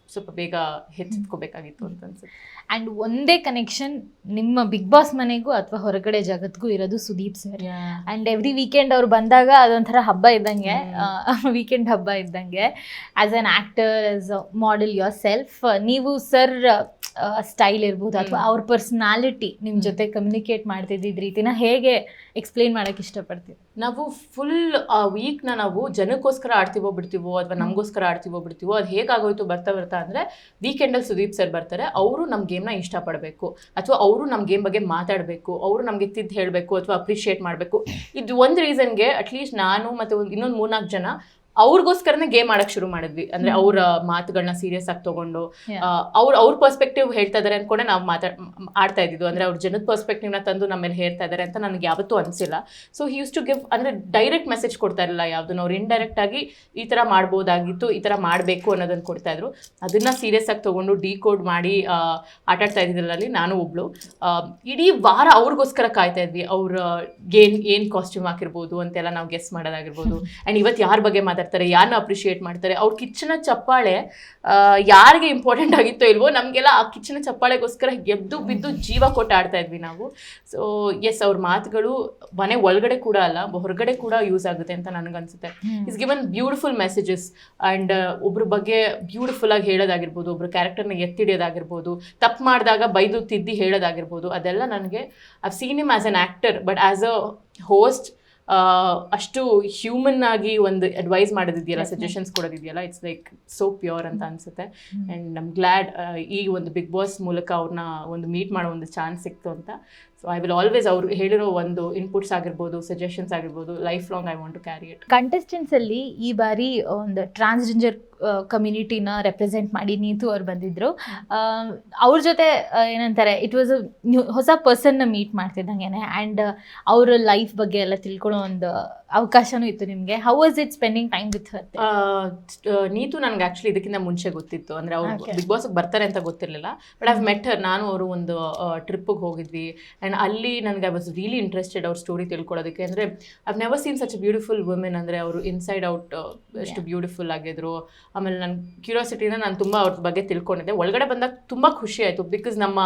ಸ್ವಲ್ಪ ಬೇಗ ಹೆಚ್ಚಿಟ್ಕೋಬೇಕಾಗಿತ್ತು ಅಂತ ಅನ್ಸುತ್ತೆ. ಆ್ಯಂಡ್ ಒಂದೇ ಕನೆಕ್ಷನ್ ನಿಮ್ಮ ಬಿಗ್ ಬಾಸ್ ಮನೆಗೂ ಅಥವಾ ಹೊರಗಡೆ ಜಗತ್ಗೂ ಇರೋದು Sudeep sir and every weekend ಅವ್ರು ಬಂದಾಗ ಅದೊಂಥರ ಹಬ್ಬ ಇದ್ದಂಗೆ ವೀಕೆಂಡ್ ಹಬ್ಬ ಇದ್ದಂಗೆ. As an actor as a model yourself ನೀವು ಸರ್ ಸ್ಟೈಲ್ ಇರ್ಬೋದು ಅಥವಾ ಅವ್ರ ಪರ್ಸ್ನಾಲಿಟಿ ನಿಮ್ಮ ಜೊತೆ ಕಮ್ಯುನಿಕೇಟ್ ಮಾಡ್ತಿದ್ದಿದ್ದ ರೀತಿನ ಹೇಗೆ ಎಕ್ಸ್ಪ್ಲೇನ್ ಮಾಡೋಕ್ಕೆ ಇಷ್ಟಪಡ್ತೀವಿ ನಾವು ಫುಲ್ ಆ ವೀಕ್ನ ನಾವು ಜನಕ್ಕೋಸ್ಕರ ಆಡ್ತೀವೋ ಬಿಡ್ತೀವೋ ಅಥವಾ ನಮಗೋಸ್ಕರ ಆಡ್ತೀವೋ ಬಿಡ್ತೀವೋ ಅದು ಹೇಗಾಗೋಯ್ತು ಬರ್ತಾ ಬರ್ತಾ ಅಂದರೆ ವೀಕೆಂಡಲ್ಲಿ ಸುದೀಪ್ ಸರ್ ಬರ್ತಾರೆ ಅವರು ನಮ್ಮ ಗೇಮ್ನ ಇಷ್ಟಪಡಬೇಕು ಅಥವಾ ಅವರು ನಮ್ಮ ಗೇಮ್ ಬಗ್ಗೆ ಮಾತಾಡಬೇಕು ಅವರು ನಮಗೆ ತಿದ್ದು ಹೇಳಬೇಕು ಅಥವಾ ಅಪ್ರಿಷಿಯೇಟ್ ಮಾಡಬೇಕು. ಇದು ಒಂದು ರೀಸನ್ಗೆ ಅಟ್ಲೀಸ್ಟ್ ನಾನು ಮತ್ತು ಒಂದು ಇನ್ನೊಂದು ಮೂರ್ನಾಲ್ಕು ಜನ ಅವ್ರಿಗೋಸ್ಕರನೇ ಗೇಮ್ ಆಡಕ್ಕೆ ಶುರು ಮಾಡಿದ್ವಿ. ಅಂದ್ರೆ ಅವ್ರ ಮಾತುಗಳನ್ನ ಸೀರಿಯಸ್ ಆಗಿ ತಗೊಂಡು ಅವ್ರ ಅವ್ರು ಪರ್ಸ್ಪೆಕ್ಟಿವ್ ಹೇಳ್ತಾ ಇದಾರೆ ಅನ್ಕೊಂಡೆ ನಾವು ಮಾತಾಡ್ ಆಡ್ತಾ ಇದ್ದಿದ್ದು. ಅಂದ್ರೆ ಅವ್ರ ಜನದ ನ ತಂದು ನಮ್ಮ ಮೇಲೆ ಹೇಳ್ತಾ ಇದಾರೆ ಅಂತ ನನಗೆ ಯಾವತ್ತೂ ಅನ್ಸಿಲ್ಲ. So he use to give ಅಂದ್ರೆ ಡೈರೆಕ್ಟ್ ಮೆಸೇಜ್ ಕೊಡ್ತಾ ಇರಲಿಲ್ಲ ಯಾವ್ದನ್ನ. ಅವ್ರು ಇಂಡೈರೆಕ್ಟ್ ಆಗಿ ಈ ತರ ಮಾಡ್ಬೋದಾಗಿತ್ತು ಈ ತರ ಮಾಡಬೇಕು ಅನ್ನೋದನ್ನ ಕೊಡ್ತಾ ಇದ್ರು. ಅದನ್ನ ಸೀರಿಯಸ್ ಆಗಿ ತಗೊಂಡು ಡಿಕೋಡ್ ಮಾಡಿ ಆಟಾಡ್ತಾ ಇದ್ದಿದ್ರಲ್ಲಿ ನಾನು ಒಬ್ಳು. ಇಡೀ ವಾರ ಅವ್ರಿಗೋಸ್ಕರ ಕಾಯ್ತಾ ಇದ್ವಿ. ಅವ್ರ ಏನ್ ಏನ್ ಕಾಸ್ಟ್ಯೂಮ್ ಹಾಕಿರ್ಬೋದು ಅಂತೆಲ್ಲ ನಾವು ಗೆಸ್ ಮಾಡೋದಾಗಿರ್ಬೋದು. ಅಂಡ್ ಇವತ್ತು ಯಾರ ಬಗ್ಗೆ ಮಾತಾಡ್ತಾರೆ ಯಾರನ್ನ ಅಪ್ರಿಷಿಯೇಟ್ ಮಾಡ್ತಾರೆ ಅವ್ರ ಕಿಚ್ಚನ ಚಪ್ಪಾಳೆ ಯಾರಿಗೆ ಇಂಪಾರ್ಟೆಂಟ್ ಆಗಿತ್ತೋ ಇಲ್ವೋ ನಮಗೆಲ್ಲ ಆ ಕಿಚ್ಚನ ಚಪ್ಪಾಳೆಗೋಸ್ಕರ ಗೆದ್ದು ಬಿದ್ದು ಜೀವ ಕೊಟ್ಟು ಆಡ್ತಾ ಇದ್ವಿ ನಾವು. ಸೊ ಎಸ್ ಅವ್ರ ಮಾತುಗಳು ಮನೆ ಒಳಗಡೆ ಕೂಡ ಅಲ್ಲ ಹೊರಗಡೆ ಕೂಡ ಯೂಸ್ ಆಗುತ್ತೆ ಅಂತ ನನಗನ್ಸುತ್ತೆ. Is given beautiful messages and ಒಬ್ರ ಬಗ್ಗೆ ಬ್ಯೂಟಿಫುಲ್ ಆಗಿ ಹೇಳೋದಾಗಿರ್ಬೋದು ಒಬ್ರ ಕ್ಯಾರೆಕ್ಟರ್ನ ಎತ್ತಿಡಿಯೋದಾಗಿರ್ಬೋದು ತಪ್ಪು ಮಾಡಿದಾಗ ಬೈದು ತಿದ್ದಿ ಹೇಳೋದಾಗಿರ್ಬೋದು ಅದೆಲ್ಲ ನನಗೆ I've seen him as an actor but as a host ಅಷ್ಟು ಹ್ಯೂಮನ್ ಆಗಿ ಒಂದು ಅಡ್ವೈಸ್ ಮಾಡೋದಿದೆಯಲ್ಲ ಸಜೆಷನ್ಸ್ ಕೊಡೋದಿದೆಯಲ್ಲ ಇಟ್ಸ್ ಲೈಕ್ ಸೋ ಪ್ಯೂರ್ ಅಂತ ಅನ್ಸುತ್ತೆ. ಆ್ಯಂಡ್ ನಮ್ ಗ್ಲ್ಯಾಡ್ ಈ ಒಂದು ಬಿಗ್ ಬಾಸ್ ಮೂಲಕ ಅವ್ರನ್ನ ಒಂದು ಮೀಟ್ ಮಾಡೋ ಒಂದು ಚಾನ್ಸ್ ಸಿಕ್ತು ಅಂತ. ಸೊ ಐ ವಿಲ್ ಆಲ್ವೇಸ್ ಅವ್ರು ಹೇಳಿರೋ ಒಂದು ಇನ್ಪುಟ್ಸ್ ಆಗಿರ್ಬೋದು ಸಜೆಷನ್ಸ್ ಆಗಿರ್ಬೋದು life long I want to carry it contestants ಅಲ್ಲಿ ಈ ಬಾರಿ ಒಂದು ಟ್ರಾನ್ಸ್ಜೆಂಡರ್ ಕಮ್ಯುನಿಟಿನ ರೆಪ್ರೆಸೆಂಟ್ ಮಾಡಿ ನೀತು ಅವ್ರು ಬಂದಿದ್ರು. ಅವ್ರ ಜೊತೆ ಏನಂತಾರೆ ಇಟ್ ವಾಸ್ ಅ ಹೊಸ ಪರ್ಸನ್ನ ಮೀಟ್ ಮಾಡ್ತಿದ್ದಂಗೆ ಆ್ಯಂಡ್ ಅವರ ಲೈಫ್ ಬಗ್ಗೆ ಎಲ್ಲ ತಿಳ್ಕೊಳ್ಳೋ ಒಂದು ಅವಕಾಶನೂ ಇತ್ತು ನಿಮಗೆ. How was it spending time with her Neetu ನನಗೆ ಆಕ್ಚುಲಿ ಇದಕ್ಕಿಂತ ಮುಂಚೆ ಗೊತ್ತಿತ್ತು. ಅಂದ್ರೆ ಅವ್ರು ಬಿಗ್ ಬಾಸ್ಗೆ ಬರ್ತಾರೆ ಅಂತ ಗೊತ್ತಿರಲಿಲ್ಲ. ಬಟ್ ಐವ್ ಮೆಟ್ ಹರ್ ನಾನು ಅವರು ಒಂದು ಟ್ರಿಪ್ಪಿಗೆ ಹೋಗಿದ್ವಿ. ಆ್ಯಂಡ್ ಅಲ್ಲಿ ನನಗೆ ಐ ವಾಸ್ ರಿಯಲಿ ಇಂಟ್ರೆಸ್ಟೆಡ್ ಅವ್ರ ಸ್ಟೋರಿ ತಿಳ್ಕೊಳ್ಳೋದಕ್ಕೆ. ಅಂದರೆ I've never seen such beautiful women ಅಂದರೆ ಅವರು ಇನ್ಸೈಡ್ ಔಟ್ ಎಷ್ಟು ಬ್ಯೂಟಿಫುಲ್ ಆಗಿದ್ರು. ಆಮೇಲೆ ನನ್ನ ಕ್ಯೂರಿಯಾಸಿಟಿನ ನಾನು ತುಂಬ ಅವ್ರ ಬಗ್ಗೆ ತಿಳ್ಕೊಂಡಿದ್ದೆ. ಒಳಗಡೆ ಬಂದಾಗ ತುಂಬ ಖುಷಿ ಆಯಿತು. ಬಿಕಾಸ್ ನಮ್ಮ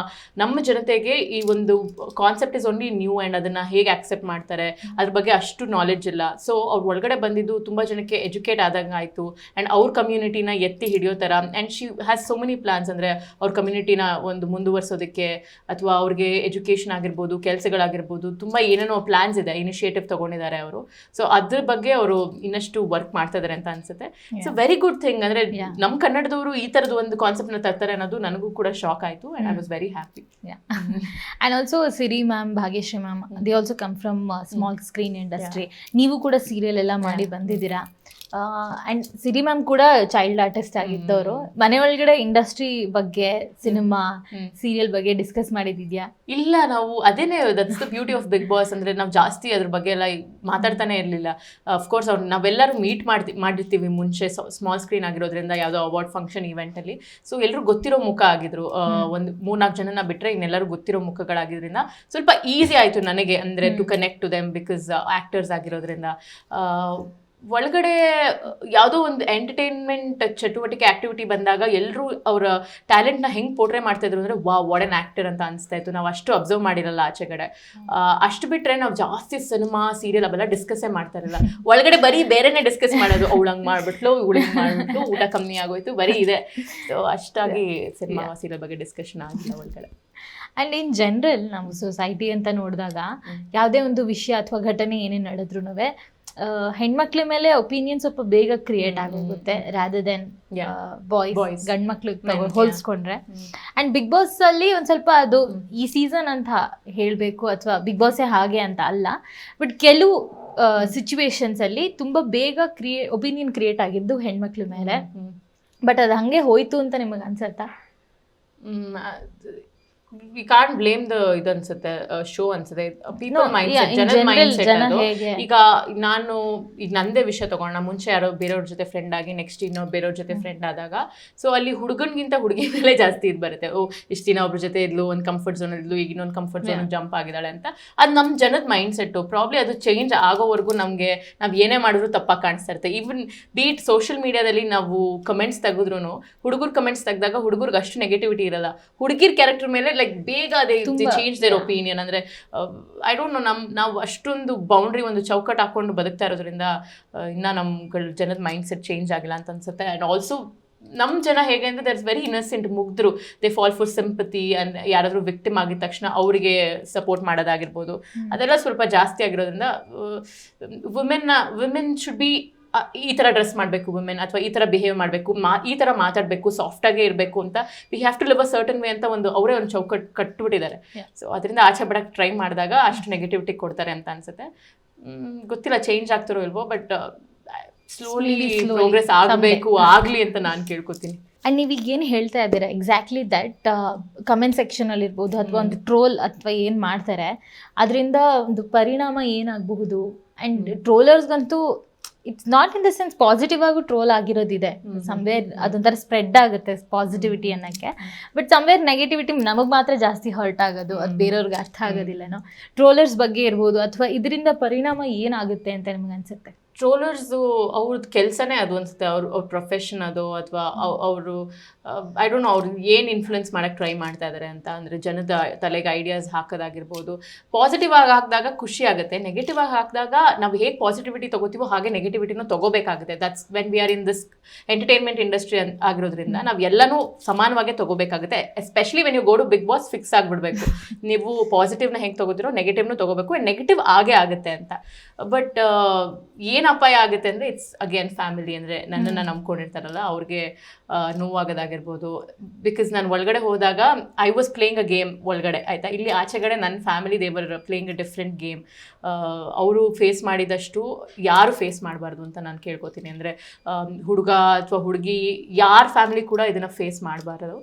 ನಮ್ಮ ಜನತೆಗೆ ಈ ಒಂದು concept is only new and ಅದನ್ನು ಹೇಗೆ ಆಕ್ಸೆಪ್ಟ್ ಮಾಡ್ತಾರೆ ಅದ್ರ ಬಗ್ಗೆ ಅಷ್ಟು ನಾಲೆಡ್ಜ್ ಇಲ್ಲ ಸೊ ಅವ್ರು ಒಳಗಡೆ ಬಂದಿದ್ದು ತುಂಬ ಜನಕ್ಕೆ ಎಜುಕೇಟ್ ಆದಂಗೆ ಆಯಿತು ಆ್ಯಂಡ್ ಅವ್ರ ಕಮ್ಯುನಿಟಿನ ಎತ್ತಿ ಹಿಡಿಯೋ ಥರ. And she has so many plans ಅಂದರೆ ಅವ್ರ ಕಮ್ಯುನಿಟಿನ ಒಂದು ಮುಂದುವರ್ಸೋದಕ್ಕೆ ಅಥವಾ ಅವ್ರಿಗೆ ಎಜುಕೇಷನ್ ಆಗಿರ್ಬೋದು ಕೆಲಸಗಳಾಗಿರ್ಬೋದು ತುಂಬ ಏನೇನೋ ಪ್ಲಾನ್ಸ್ ಇದೆ ಇನಿಷಿಯೇಟಿವ್ ತೊಗೊಂಡಿದ್ದಾರೆ ಅವರು. ಸೊ ಅದ್ರ ಬಗ್ಗೆ ಅವರು ಇನ್ನಷ್ಟು ವರ್ಕ್ ಮಾಡ್ತಾ ಇದ್ದಾರೆ ಅಂತ ಅನ್ಸುತ್ತೆ. ಸೊ ವೆರಿ ಗುಡ್ ಥಿಂಗ್ ಅಂದರೆ ನಮ್ ನಮ್ಮ ಕನ್ನಡದವರು ಈ ಥರದ ಒಂದು ಕಾನ್ಸೆಪ್ಟ್ನ ತರ್ತಾರೆ ಅನ್ನೋದು ನನಗೂ ಕೂಡ ಶಾಕ್ ಆಯಿತು and I was very happy and also Siri ma'am Bhagyashree ma'am they also come from small screen industry ನೀವು ಕೂಡ ಸೀರಿಯಲ್ ಎಲ್ಲ ಮಾಡಿ ಬಂದಿದ್ದೀರಾ? ಆ್ಯಂಡ್ ಸಿರಿ ಮ್ಯಾಮ್ ಕೂಡ ಚೈಲ್ಡ್ ಆರ್ಟಿಸ್ಟ್ ಆಗಿದ್ದವರು. ಮನೆ ಒಳಗಡೆ ಇಂಡಸ್ಟ್ರಿ ಬಗ್ಗೆ ಸಿನಿಮಾ ಸೀರಿಯಲ್ ಬಗ್ಗೆ ಡಿಸ್ಕಸ್ ಮಾಡಿದ್ಯಾ ಇಲ್ಲ ನಾವು ಅದೇನೇ that's the beauty of Bigg Boss ಅಂದ್ರೆ ನಾವು ಜಾಸ್ತಿ ಅದ್ರ ಬಗ್ಗೆ ಎಲ್ಲ ಮಾತಾಡ್ತಾನೆ ಇರಲಿಲ್ಲ. ಅಫ್ಕೋರ್ಸ್ ಅವ್ರು ನಾವೆಲ್ಲರೂ ಮೀಟ್ ಮಾಡ್ತಿ ಮಾಡಿರ್ತೀವಿ ಮುಂಚೆ ಸ್ಮಾಲ್ ಸ್ಕ್ರೀನ್ ಆಗಿರೋದ್ರಿಂದ ಯಾವುದೋ ಅವಾರ್ಡ್ ಫಂಕ್ಷನ್ ಇವೆಂಟಲ್ಲಿ ಸೊ ಎಲ್ಲರೂ ಗೊತ್ತಿರೋ ಮುಖ ಆಗಿದ್ರು. ಒಂದು ಒಂದು ಮೂರ್ನಾಲ್ಕು ಜನನ ಬಿಟ್ಟರೆ ಇನ್ನೆಲ್ಲರೂ ಗೊತ್ತಿರೋ ಮುಖಗಳಾಗಿದ್ರಿಂದ ಸ್ವಲ್ಪ ಈಸಿ ಆಯಿತು ನನಗೆ ಅಂದ್ರೆ to connect to them because actors ಆಗಿರೋದ್ರಿಂದ. ಆ, ಒಳಗಡೆ ಯಾವುದೋ ಒಂದು ಎಂಟರ್ಟೈನ್ಮೆಂಟ್ ಚಟುವಟಿಕೆ ಆಕ್ಟಿವಿಟಿ ಬಂದಾಗ ಎಲ್ಲರೂ ಅವರ ಟ್ಯಾಲೆಂಟ್ನ ಹೆಂಗೆ ಪೋಟ್ರೆ ಮಾಡ್ತಾ ಇದ್ರು ಅಂದರೆ ವಾ ವಾಟ್ ಆ್ಯನ್ ಆ್ಯಕ್ಟರ್ ಅಂತ ಅನಿಸ್ತಾ ಇತ್ತು. ನಾವು ಅಷ್ಟು ಅಬ್ಸರ್ವ್ ಮಾಡಿರಲ್ಲ ಆಚೆ ಕಡೆ. ಅಷ್ಟು ಬಿಟ್ಟರೆ ನಾವು ಜಾಸ್ತಿ ಸಿನಿಮಾ ಸೀರಿಯಲ್ ಅವೆಲ್ಲ ಡಿಸ್ಕಸ್ಸೇ ಮಾಡ್ತಾ ಇರಲ್ಲ ಒಳಗಡೆ ಬರೀ ಬೇರೆನೇ ಡಿಸ್ಕಸ್ ಮಾಡೋದು. ಅವಳು ಹಂಗೆ ಮಾಡ್ಬಿಟ್ಲು ಮಾಡಿಬಿಟ್ಲು ಹಿಂಗೆ ಊಟ ಕಮ್ಮಿ ಆಗೋಯ್ತು ಬರೀ ಇದೆ. ಸೊ ಅಷ್ಟಾಗಿ ಸಿನಿಮಾ ಸೀರಿಯಲ್ ಬಗ್ಗೆ ಡಿಸ್ಕಷನ್ ಆಗಿಲ್ಲ ಒಳಗಡೆ. ಆ್ಯಂಡ್ ಇನ್ ಜನರಲ್ ನಾವು ಸೊಸೈಟಿ ಅಂತ ನೋಡಿದಾಗ ಯಾವುದೇ ಒಂದು ವಿಷಯ ಅಥವಾ ಘಟನೆ ಏನೇ ನಡೆದ್ರೂ ಹೆಣ್ಮಕ್ಳ ಮೇಲೆ ಒಪಿನಿಯನ್ ಸ್ವಲ್ಪ ಬೇಗ ಕ್ರಿಯೇಟ್ ಆಗೋಗುತ್ತೆ ರಾದರ್ ದೆನ್ ಬಾಯ್ಸ್. ಗಂಡ್ ಮಕ್ಳು ಹೋಲಿಸ್ಕೊಂಡ್ರೆ. ಅಂಡ್ ಬಿಗ್ ಬಾಸ್ ಅಲ್ಲಿ ಒಂದ್ ಸ್ವಲ್ಪ ಅದು ಈ ಸೀಸನ್ ಅಂತ ಹೇಳ್ಬೇಕು ಅಥವಾ ಬಿಗ್ ಬಾಸೇ ಹಾಗೆ ಅಂತ ಅಲ್ಲ. ಬಟ್ ಕೆಲವು ಸಿಚುವೇಶನ್ಸ್ ಅಲ್ಲಿ ತುಂಬಾ ಬೇಗ ಕ್ರಿಯೇ ಒಪಿನಿಯನ್ ಕ್ರಿಯೇಟ್ ಆಗಿದ್ದು ಹೆಣ್ಮಕ್ಳ ಮೇಲೆ. ಬಟ್ ಅದು ಹಂಗೆ ಹೋಯ್ತು ಅಂತ ನಿಮಗೆ ಅನ್ಸತ್ತಾ? ವಿ ಕಾಂಟ್ ಬ್ಲೇಮ್ ದ ಇದು ಅನ್ಸುತ್ತೆ ಶೋ ಅನ್ಸುತ್ತೆ. ಪೀಪಲ್ ಮೈಂಡ್ ಸೆಟ್ ಜನ ಮೈಂಡ್ ಸೆಟ್ ಅದು? ಈಗ ನಾನು ಈಗ ನಂದೇ ವಿಷಯ ತಗೊಂಡ ಮುಂಚೆ ಯಾರೋ ಬೇರೆಯವ್ರ ಜೊತೆ ಫ್ರೆಂಡ್ ಆಗಿ ನೆಕ್ಸ್ಟ್ ಇನ್ನೊಬ್ಬ ಬೇರೆಯವ್ರ ಜೊತೆ ಫ್ರೆಂಡ್ ಆದಾಗ ಸೊ ಅಲ್ಲಿ ಹುಡುಗನ್ಗಿಂತ ಹುಡುಗಿ ಮೇಲೆ ಜಾಸ್ತಿ ಇದು ಬರುತ್ತೆ. ಓ ಇಷ್ಟು ದಿನ ಒಬ್ರ ಜೊತೆ ಇದ್ಲು ಒಂದು ಕಂಫರ್ಟ್ ಝೋನ್ ಇದ್ಲು ಈಗ ಇನ್ನೊಂದು ಕಂಫರ್ಟ್ ಝೋನ್ ಜಂಪ್ ಆಗಿದ್ದಾಳೆ ಅಂತ. ಅದು ನಮ್ಮ ಜನದ ಮೈಂಡ್ ಸೆಟ್ಟು ಪ್ರಾಬ್ಲಿ ಅದು ಚೇಂಜ್ ಆಗೋವರೆಗೂ ನಮಗೆ ನಾವು ಏನೇ ಮಾಡಿದ್ರು ತಪ್ಪಾಗಿ ಕಾಣಿಸ್ತಾ ಇರುತ್ತೆ. ಈವನ್ ಬೀಟ್ ಸೋಷಿಯಲ್ ಮೀಡಿಯಾದಲ್ಲಿ ನಾವು ಕಮೆಂಟ್ಸ್ ತೆಗೆದ್ರು ಹುಡುಗರು ಕಮೆಂಟ್ಸ್ ತೆಗೆದಾಗ ಹುಡುಗರಿಗೆ ಅಷ್ಟು ನೆಗೆಟಿವಿಟಿ ಇರಲ್ಲ. ಹುಡುಗಿರ್ ಕ್ಯಾರೆಕ್ಟರ್ ಮೇಲೆ ಲೈಕ್ ಬೇಗ ಅದೇ ಚೇಂಜ್ ದೇರ್ ಒಪಿನಿಯನ್ ಅಂದ್ರೆ ಐ ಡೋಂಟ್ ನೋ ನಮ್ ನಾವು ಅಷ್ಟೊಂದು ಬೌಂಡ್ರಿ ಒಂದು ಚೌಕಟ್ಟು ಹಾಕೊಂಡು ಬದುಕ್ತಾ ಇರೋದ್ರಿಂದ ಆ, ಇನ್ನ ನಮ್ಗಳ ಜನದ ಮೈಂಡ್ ಸೆಟ್ ಚೇಂಜ್ ಆಗಿಲ್ಲ ಅಂತ ಅನ್ಸುತ್ತೆ. ಅಂಡ್ ಆಲ್ಸೋ ನಮ್ಮ ಜನ ಹೇಗೆ ಅಂದ್ರೆ that's very innocent ಮುಗ್ದ್ರು. They fall for sympathy and ಯಾರಾದರೂ ವಿಕ್ಟಿಮ್ ಆಗಿದ ತಕ್ಷಣ ಅವರಿಗೆ ಸಪೋರ್ಟ್ ಮಾಡೋದಾಗಿರ್ಬೋದು. ಅದೆಲ್ಲ ಸ್ವಲ್ಪ ಜಾಸ್ತಿ ಆಗಿರೋದ್ರಿಂದ ವುಮೆನ್ನ ವುಮೆನ್ ಶುಡ್ ಬಿ ಈ ಥರ ಡ್ರೆಸ್ ಮಾಡಬೇಕು ವುಮೆನ್ ಅಥವಾ ಈ ಥರ ಬಿಹೇವ್ ಮಾಡಬೇಕು ಮಾ ಈ ಥರ ಮಾತಾಡಬೇಕು ಸಾಫ್ಟಾಗೇ ಇರಬೇಕು ಅಂತ we have to live a certain way ಅಂತ ಒಂದು ಅವರೇ ಒಂದು ಚೌಕಟ್ಟು ಕಟ್ಬಿಟ್ಟಿದ್ದಾರೆ. ಸೊ ಅದರಿಂದ ಆಚೆ ಬಡಕ್ಕೆ ಟ್ರೈ ಮಾಡಿದಾಗ ಅಷ್ಟು ನೆಗೆಟಿವಿಟಿ ಕೊಡ್ತಾರೆ ಅಂತ ಅನ್ಸುತ್ತೆ. ಗೊತ್ತಿಲ್ಲ ಚೇಂಜ್ ಆಗ್ತಿರೋ ಇಲ್ವೋ ಬಟ್ ಸ್ಲೋಲಿ ಪ್ರೋಗ್ರೆಸ್ ಆಗಬೇಕು ಆಗಲಿ ಅಂತ ನಾನು ಕೇಳ್ಕೊತೀನಿ. ಅಂಡ್ ನೀವು ಈಗ ಏನು ಹೇಳ್ತಾ ಇದ್ದೀರಾ? ಎಕ್ಸಾಕ್ಟ್ಲಿ ದಟ್ ಕಮೆಂಟ್ ಸೆಕ್ಷನಲ್ಲಿ ಇರ್ಬೋದು ಅಥವಾ ಒಂದು ಟ್ರೋಲ್ ಅಥವಾ ಏನು ಮಾಡ್ತಾರೆ ಅದರಿಂದ ಒಂದು ಪರಿಣಾಮ ಏನಾಗಬಹುದು? And ಟ್ರೋಲರ್ಸ್ಗಂತೂ it's not in the sense positive ಆಗು ಟ್ರೋಲ್ ಆಗಿರೋದಿದೆ. ಸಮ್ವೇರ್ ಅದೊಂಥರ ಸ್ಪ್ರೆಡ್ ಆಗುತ್ತೆ ಪಾಸಿಟಿವಿಟಿ ಅನ್ನೋಕ್ಕೆ. ಬಟ್ ಸಮ್ವೇರ್ ನೆಗೆಟಿವಿಟಿ ನಮಗೆ ಮಾತ್ರ ಜಾಸ್ತಿ ಹರ್ಟ್ ಆಗೋದು. ಅದು ಬೇರೆಯವ್ರಿಗೆ ಅರ್ಥ ಆಗೋದಿಲ್ಲನೋ. ಟ್ರೋಲರ್ಸ್ ಬಗ್ಗೆ ಇರ್ಬೋದು ಅಥವಾ ಇದರಿಂದ ಪರಿಣಾಮ ಏನಾಗುತ್ತೆ ಅಂತ ನಿಮ್ಗೆ ಅನ್ಸುತ್ತೆ? ಟ್ರೋಲರ್ಸು ಅವ್ರದ್ದು ಕೆಲಸನೇ ಅದು ಅನ್ಸುತ್ತೆ. ಅವ್ರ ಅವ್ರ ಪ್ರೊಫೆಷನ್ ಅದು ಅಥವಾ ಅವರು ಐ ಡೋಂಟ್ ನೋ ಅವ್ರು ಏನು ಇನ್ಫ್ಲುಯೆನ್ಸ್ ಮಾಡೋಕ್ಕೆ ಟ್ರೈ ಮಾಡ್ತಾ ಇದ್ದಾರೆ ಅಂತ. ಅಂದರೆ ಜನದ ತಲೆಗೆ ಐಡಿಯಾಸ್ ಹಾಕೋದಾಗಿರ್ಬೋದು. ಪಾಸಿಟಿವ್ ಆಗಿ ಹಾಕಿದಾಗ ಖುಷಿ ಆಗುತ್ತೆ. ನೆಗೆಟಿವ್ ಆಗಿ ಹಾಕಿದಾಗ ನಾವು ಹೇಗೆ ಪಾಸಿಟಿವಿಟಿ ತೊಗೋತೀವೋ ಹಾಗೆ ನೆಗೆಟಿವಿಟಿನೂ ತಗೋಬೇಕಾಗುತ್ತೆ. That's when we are in this entertainment industry ಆಗಿರೋದ್ರಿಂದ ನಾವು ಎಲ್ಲನೂ ಸಮಾನವಾಗೇ ತಗೋಬೇಕಾಗುತ್ತೆ. Especially when you go to Bigg Boss fix ಆಗಿಬಿಡ್ಬೇಕು. ನೀವು ಪಾಸಿಟಿವ್ನ ಹೆಂಗೆ ತೊಗೋತಿರೋ ನೆಗೆಟಿವ್ನು ತೊಗೋಬೇಕು. ಆ್ಯಂಡ್ ನೆಗೆಟಿವ್ ಆಗೇ ಆಗುತ್ತೆ ಅಂತ. ಬಟ್ ಏನು ಅಪಾಯ ಆಗುತ್ತೆ ಅಂದರೆ ಇಟ್ಸ್ ಅಗೇನ್ ಫ್ಯಾಮಿಲಿ ಅಂದರೆ ನನ್ನನ್ನು ನಂಬ್ಕೊಂಡಿರ್ತಾರಲ್ಲ ಅವ್ರಿಗೆ ಆ, ನೋವಾಗೋದಾಗಿರ್ಬೋದು ಬಿಕಾಸ್ ನಾನು ಒಳಗಡೆ ಹೋದಾಗ I was playing a game ಒಳಗಡೆ ಆಯಿತಾ? ಇಲ್ಲಿ ಆಚೆಗಡೆ ನನ್ನ family they were playing a different game ಅವರು ಫೇಸ್ ಮಾಡಿದಷ್ಟು ಯಾರು ಫೇಸ್ ಮಾಡಬಾರ್ದು ಅಂತ ನಾನು ಕೇಳ್ಕೊತೀನಿ. ಅಂದರೆ ಹುಡುಗ ಅಥವಾ ಹುಡುಗಿ ಯಾರ ಫ್ಯಾಮಿಲಿ ಕೂಡ ಇದನ್ನು ಫೇಸ್ ಮಾಡಬಾರ್ದು.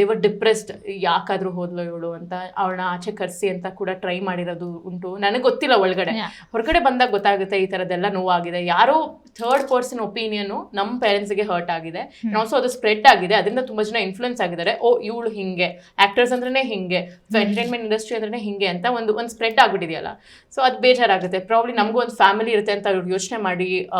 ದೇವರ್ ಡಿಪ್ರೆಸ್ಡ್ ಯಾಕಾದರೂ ಹೋದ್ಲೋ ಇವಳು ಅಂತ ಅವಳನ್ನ ಆಚೆ ಕರೆಸಿ ಅಂತ ಕೂಡ ಟ್ರೈ ಮಾಡಿರೋದು ಉಂಟು. ನನಗೆ ಗೊತ್ತಿಲ್ಲ ಒಳಗಡೆ. ಹೊರಗಡೆ ಬಂದಾಗ ಗೊತ್ತಾಗುತ್ತೆ ಈ ಥರದ್ದೆಲ್ಲ ನೋವಾಗಿದೆ. ಯಾರೋ ಥರ್ಡ್ ಪರ್ಸನ್ ಒಪಿನಿಯನ್ ನಮ್ಮ ಪೇರೆಂಟ್ಸ್ಗೆ ಹರ್ಟ್ ಆಗಿದೆ. ಆಲ್ಸೋ ಅದು ಸ್ಪ್ರೆಡ್ ಆಗಿದೆ. ಅದರಿಂದ ತುಂಬ ಜನ ಇನ್ಫ್ಲುಯೆನ್ಸ್ ಆಗಿದ್ದಾರೆ. ಓ ಇವಳು ಹಿಂಗೆ. ಆಕ್ಟರ್ಸ್ ಅಂದ್ರೆ ಹಿಂಗೆ. ಎಂಟರ್ಟೈನ್ಮೆಂಟ್ ಇಂಡಸ್ಟ್ರಿ ಅಂದ್ರೆ ಹಿಂಗೆ ಅಂತ ಒಂದು ಒಂದು ಸ್ಪ್ರೆಡ್ ಆಗಿಬಿಟ್ಟಿದೆಯಲ್ಲ. ಸೊ ಅದು ಬೇಜಾರಾಗುತ್ತೆ. ಪ್ರಾಬ್ಲಿ ನಮಗೂ ಒಂದು ಫ್ಯಾಮಿಲಿ ಇರುತ್ತೆ ಅಂತ ಅವ್ರು ಯೋಚನೆ ಮಾಡಿ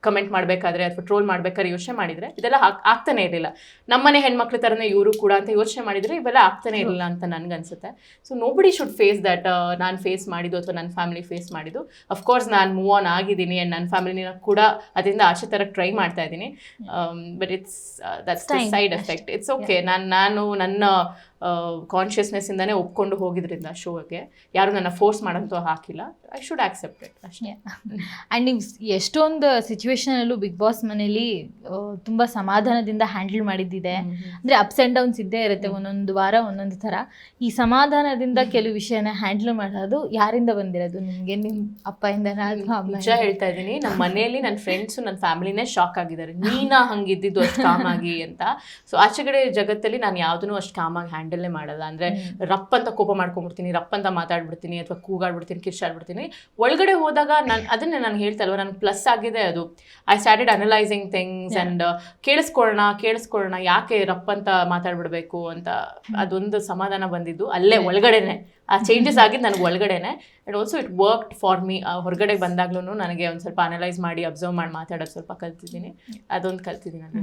ಕಮೆಂಟ್ ಮಾಡಬೇಕಾದ್ರೆ ಅಥವಾ ಟ್ರೋಲ್ ಮಾಡ್ಬೇಕಾದ್ರೆ ಯೋಚನೆ ಮಾಡಿದ್ರೆ ಇದೆಲ್ಲ ಆಗ್- ಆಗ್ತಾನೆ ಇರಲಿಲ್ಲ. ನಮ್ಮನೆ ಹೆಣ್ಮಕ್ಳ ಥರನೇ ಇವರು ಕೂಡ ಅಂತ ಯೋಚನೆ ಮಾಡಿದ್ರೆ ಇವೆಲ್ಲ ಆಗ್ತಾನೆ ಇರಲಿಲ್ಲ ಅಂತ ನನ್ಗನ್ಸುತ್ತೆ. So nobody should face that ನಾನು ಫೇಸ್ ಮಾಡಿದ್ದು ಅಥವಾ ನನ್ನ ಫ್ಯಾಮಿಲಿ ಫೇಸ್ ಮಾಡಿದ್ದು. ಅಫ್ಕೋರ್ಸ್ ನಾನು ಮೂವ್ ಆನ್ ಆಗಿದ್ದೀನಿ ಆ್ಯಂಡ್ ನನ್ನ ಫ್ಯಾಮಿಲಿನ ಕೂಡ ಅದರಿಂದ ಆಚೆ ತರಕ್ಕೆ ಟ್ರೈ ಮಾಡ್ತಾ ಇದ್ದೀನಿ. But it's that's side effect it's okay ನಾನು ನಾನು ನನ್ನ ಕಾನ್ಷಿಯಸ್ನೆಸ್ ಇಂದಾನೆ ಒಪ್ಕೊಂಡು ಹೋಗಿದ್ರಿಂದ ಶೋಗೆ ಯಾರು ನನ್ನ ಫೋರ್ಸ್ ಮಾಡಂತೂ ಹಾಕಿಲ್ಲ. ಐ ಶುಡ್ ಆಕ್ಸೆಪ್ಟ್ ಇಟ್ ಅಷ್ಟೇ. ಆ್ಯಂಡ್ ನೀವು ಎಷ್ಟೊಂದು ಸಿಚುವೇಶನಲ್ಲೂ ಬಿಗ್ ಬಾಸ್ ಮನೇಲಿ ತುಂಬ ಸಮಾಧಾನದಿಂದ ಹ್ಯಾಂಡಲ್ ಮಾಡಿದ್ದಿದೆ. ಅಂದರೆ ಅಪ್ಸ್ ಆ್ಯಂಡ್ ಡೌನ್ಸ್ ಇದ್ದೇ ಇರುತ್ತೆ ಒಂದೊಂದು ವಾರ ಒಂದೊಂದು ಥರ. ಈ ಸಮಾಧಾನದಿಂದ ಕೆಲವು ವಿಷಯನ ಹ್ಯಾಂಡಲ್ ಮಾಡೋದು ಯಾರಿಂದ ಬಂದಿರೋದು? ನಿಮಗೆ ನಿಮ್ಮ ಅಪ್ಪಯಿಂದ ವಿಷಯ ನಿಜ ಹೇಳ್ತಾ ಇದ್ದೀನಿ. ನಮ್ಮ ಮನೆಯಲ್ಲಿ ನನ್ನ ಫ್ರೆಂಡ್ಸ್ ನನ್ನ ಫ್ಯಾಮಿಲಿನೇ ಶಾಕ್ ಆಗಿದ್ದಾರೆ. ನೀನಾ ಹಂಗಿದ್ದಿದ್ದು ಅಷ್ಟು ಕಾಮಾಗಿ ಅಂತ. ಸೊ ಆಚೆಗಡೆ ಜಗತ್ತಲ್ಲಿ ನಾನು ಯಾವುದನ್ನು ಅಷ್ಟು ಕಾಮಾಗಿ ಹ್ಯಾಂಡಲ್ನೇ ಮಾಡಲ್ಲ. ಅಂದ್ರೆ ರಪ್ ಅಂತ ಕೋಪ ಮಾಡ್ಕೊಂಡ್ಬಿಡ್ತೀನಿ ರಪ್ ಅಂತ ಮಾತಾಡ್ಬಿಡ್ತೀನಿ ಅಥವಾ ಕೂಗಾಡ್ಬಿಡ್ತೀನಿ ಕಿರ್ಚಾಡ್ಬಿಡ್ತೀನಿ. ಒಳಗಡೆ ಹೋದಾಗ ನಾನು ಅದನ್ನೇ ನಾನು ಹೇಳ್ತಲ್ವ ನನಗೆ ಪ್ಲಸ್ ಆಗಿದೆ ಅದು. I started analysing things and ಕೇಳಿಸ್ಕೊಳ್ಳೋಣ ಕೇಳಿಸ್ಕೊಳ್ಳೋಣ ಯಾಕೆ ರಪ್ ಅಂತ ಮಾತಾಡ್ಬಿಡ್ಬೇಕು ಅಂತ ಅದೊಂದು ಸಮಾಧಾನ ಬಂದಿದ್ದು ಅಲ್ಲೇ ಒಳಗಡೆನೆ. ಆ ಚೇಂಜಸ್ ಆಗಿದ್ದು ನನಗೆ ಒಳಗಡೆನೆ. And also it worked for me ಹೊರಗಡೆ ಬಂದಾಗ್ಲೂ ನನಗೆ ಒಂದು ಸ್ವಲ್ಪ ಅನಲೈಸ್ ಮಾಡಿ ಅಬ್ಸರ್ವ್ ಮಾಡಿ ಮಾತಾಡೋದು ಸ್ವಲ್ಪ ಕಲ್ತಿದ್ದೀನಿ. ಅದೊಂದು ಕಲ್ತಿದ್ದೀನಿ ನಾನು.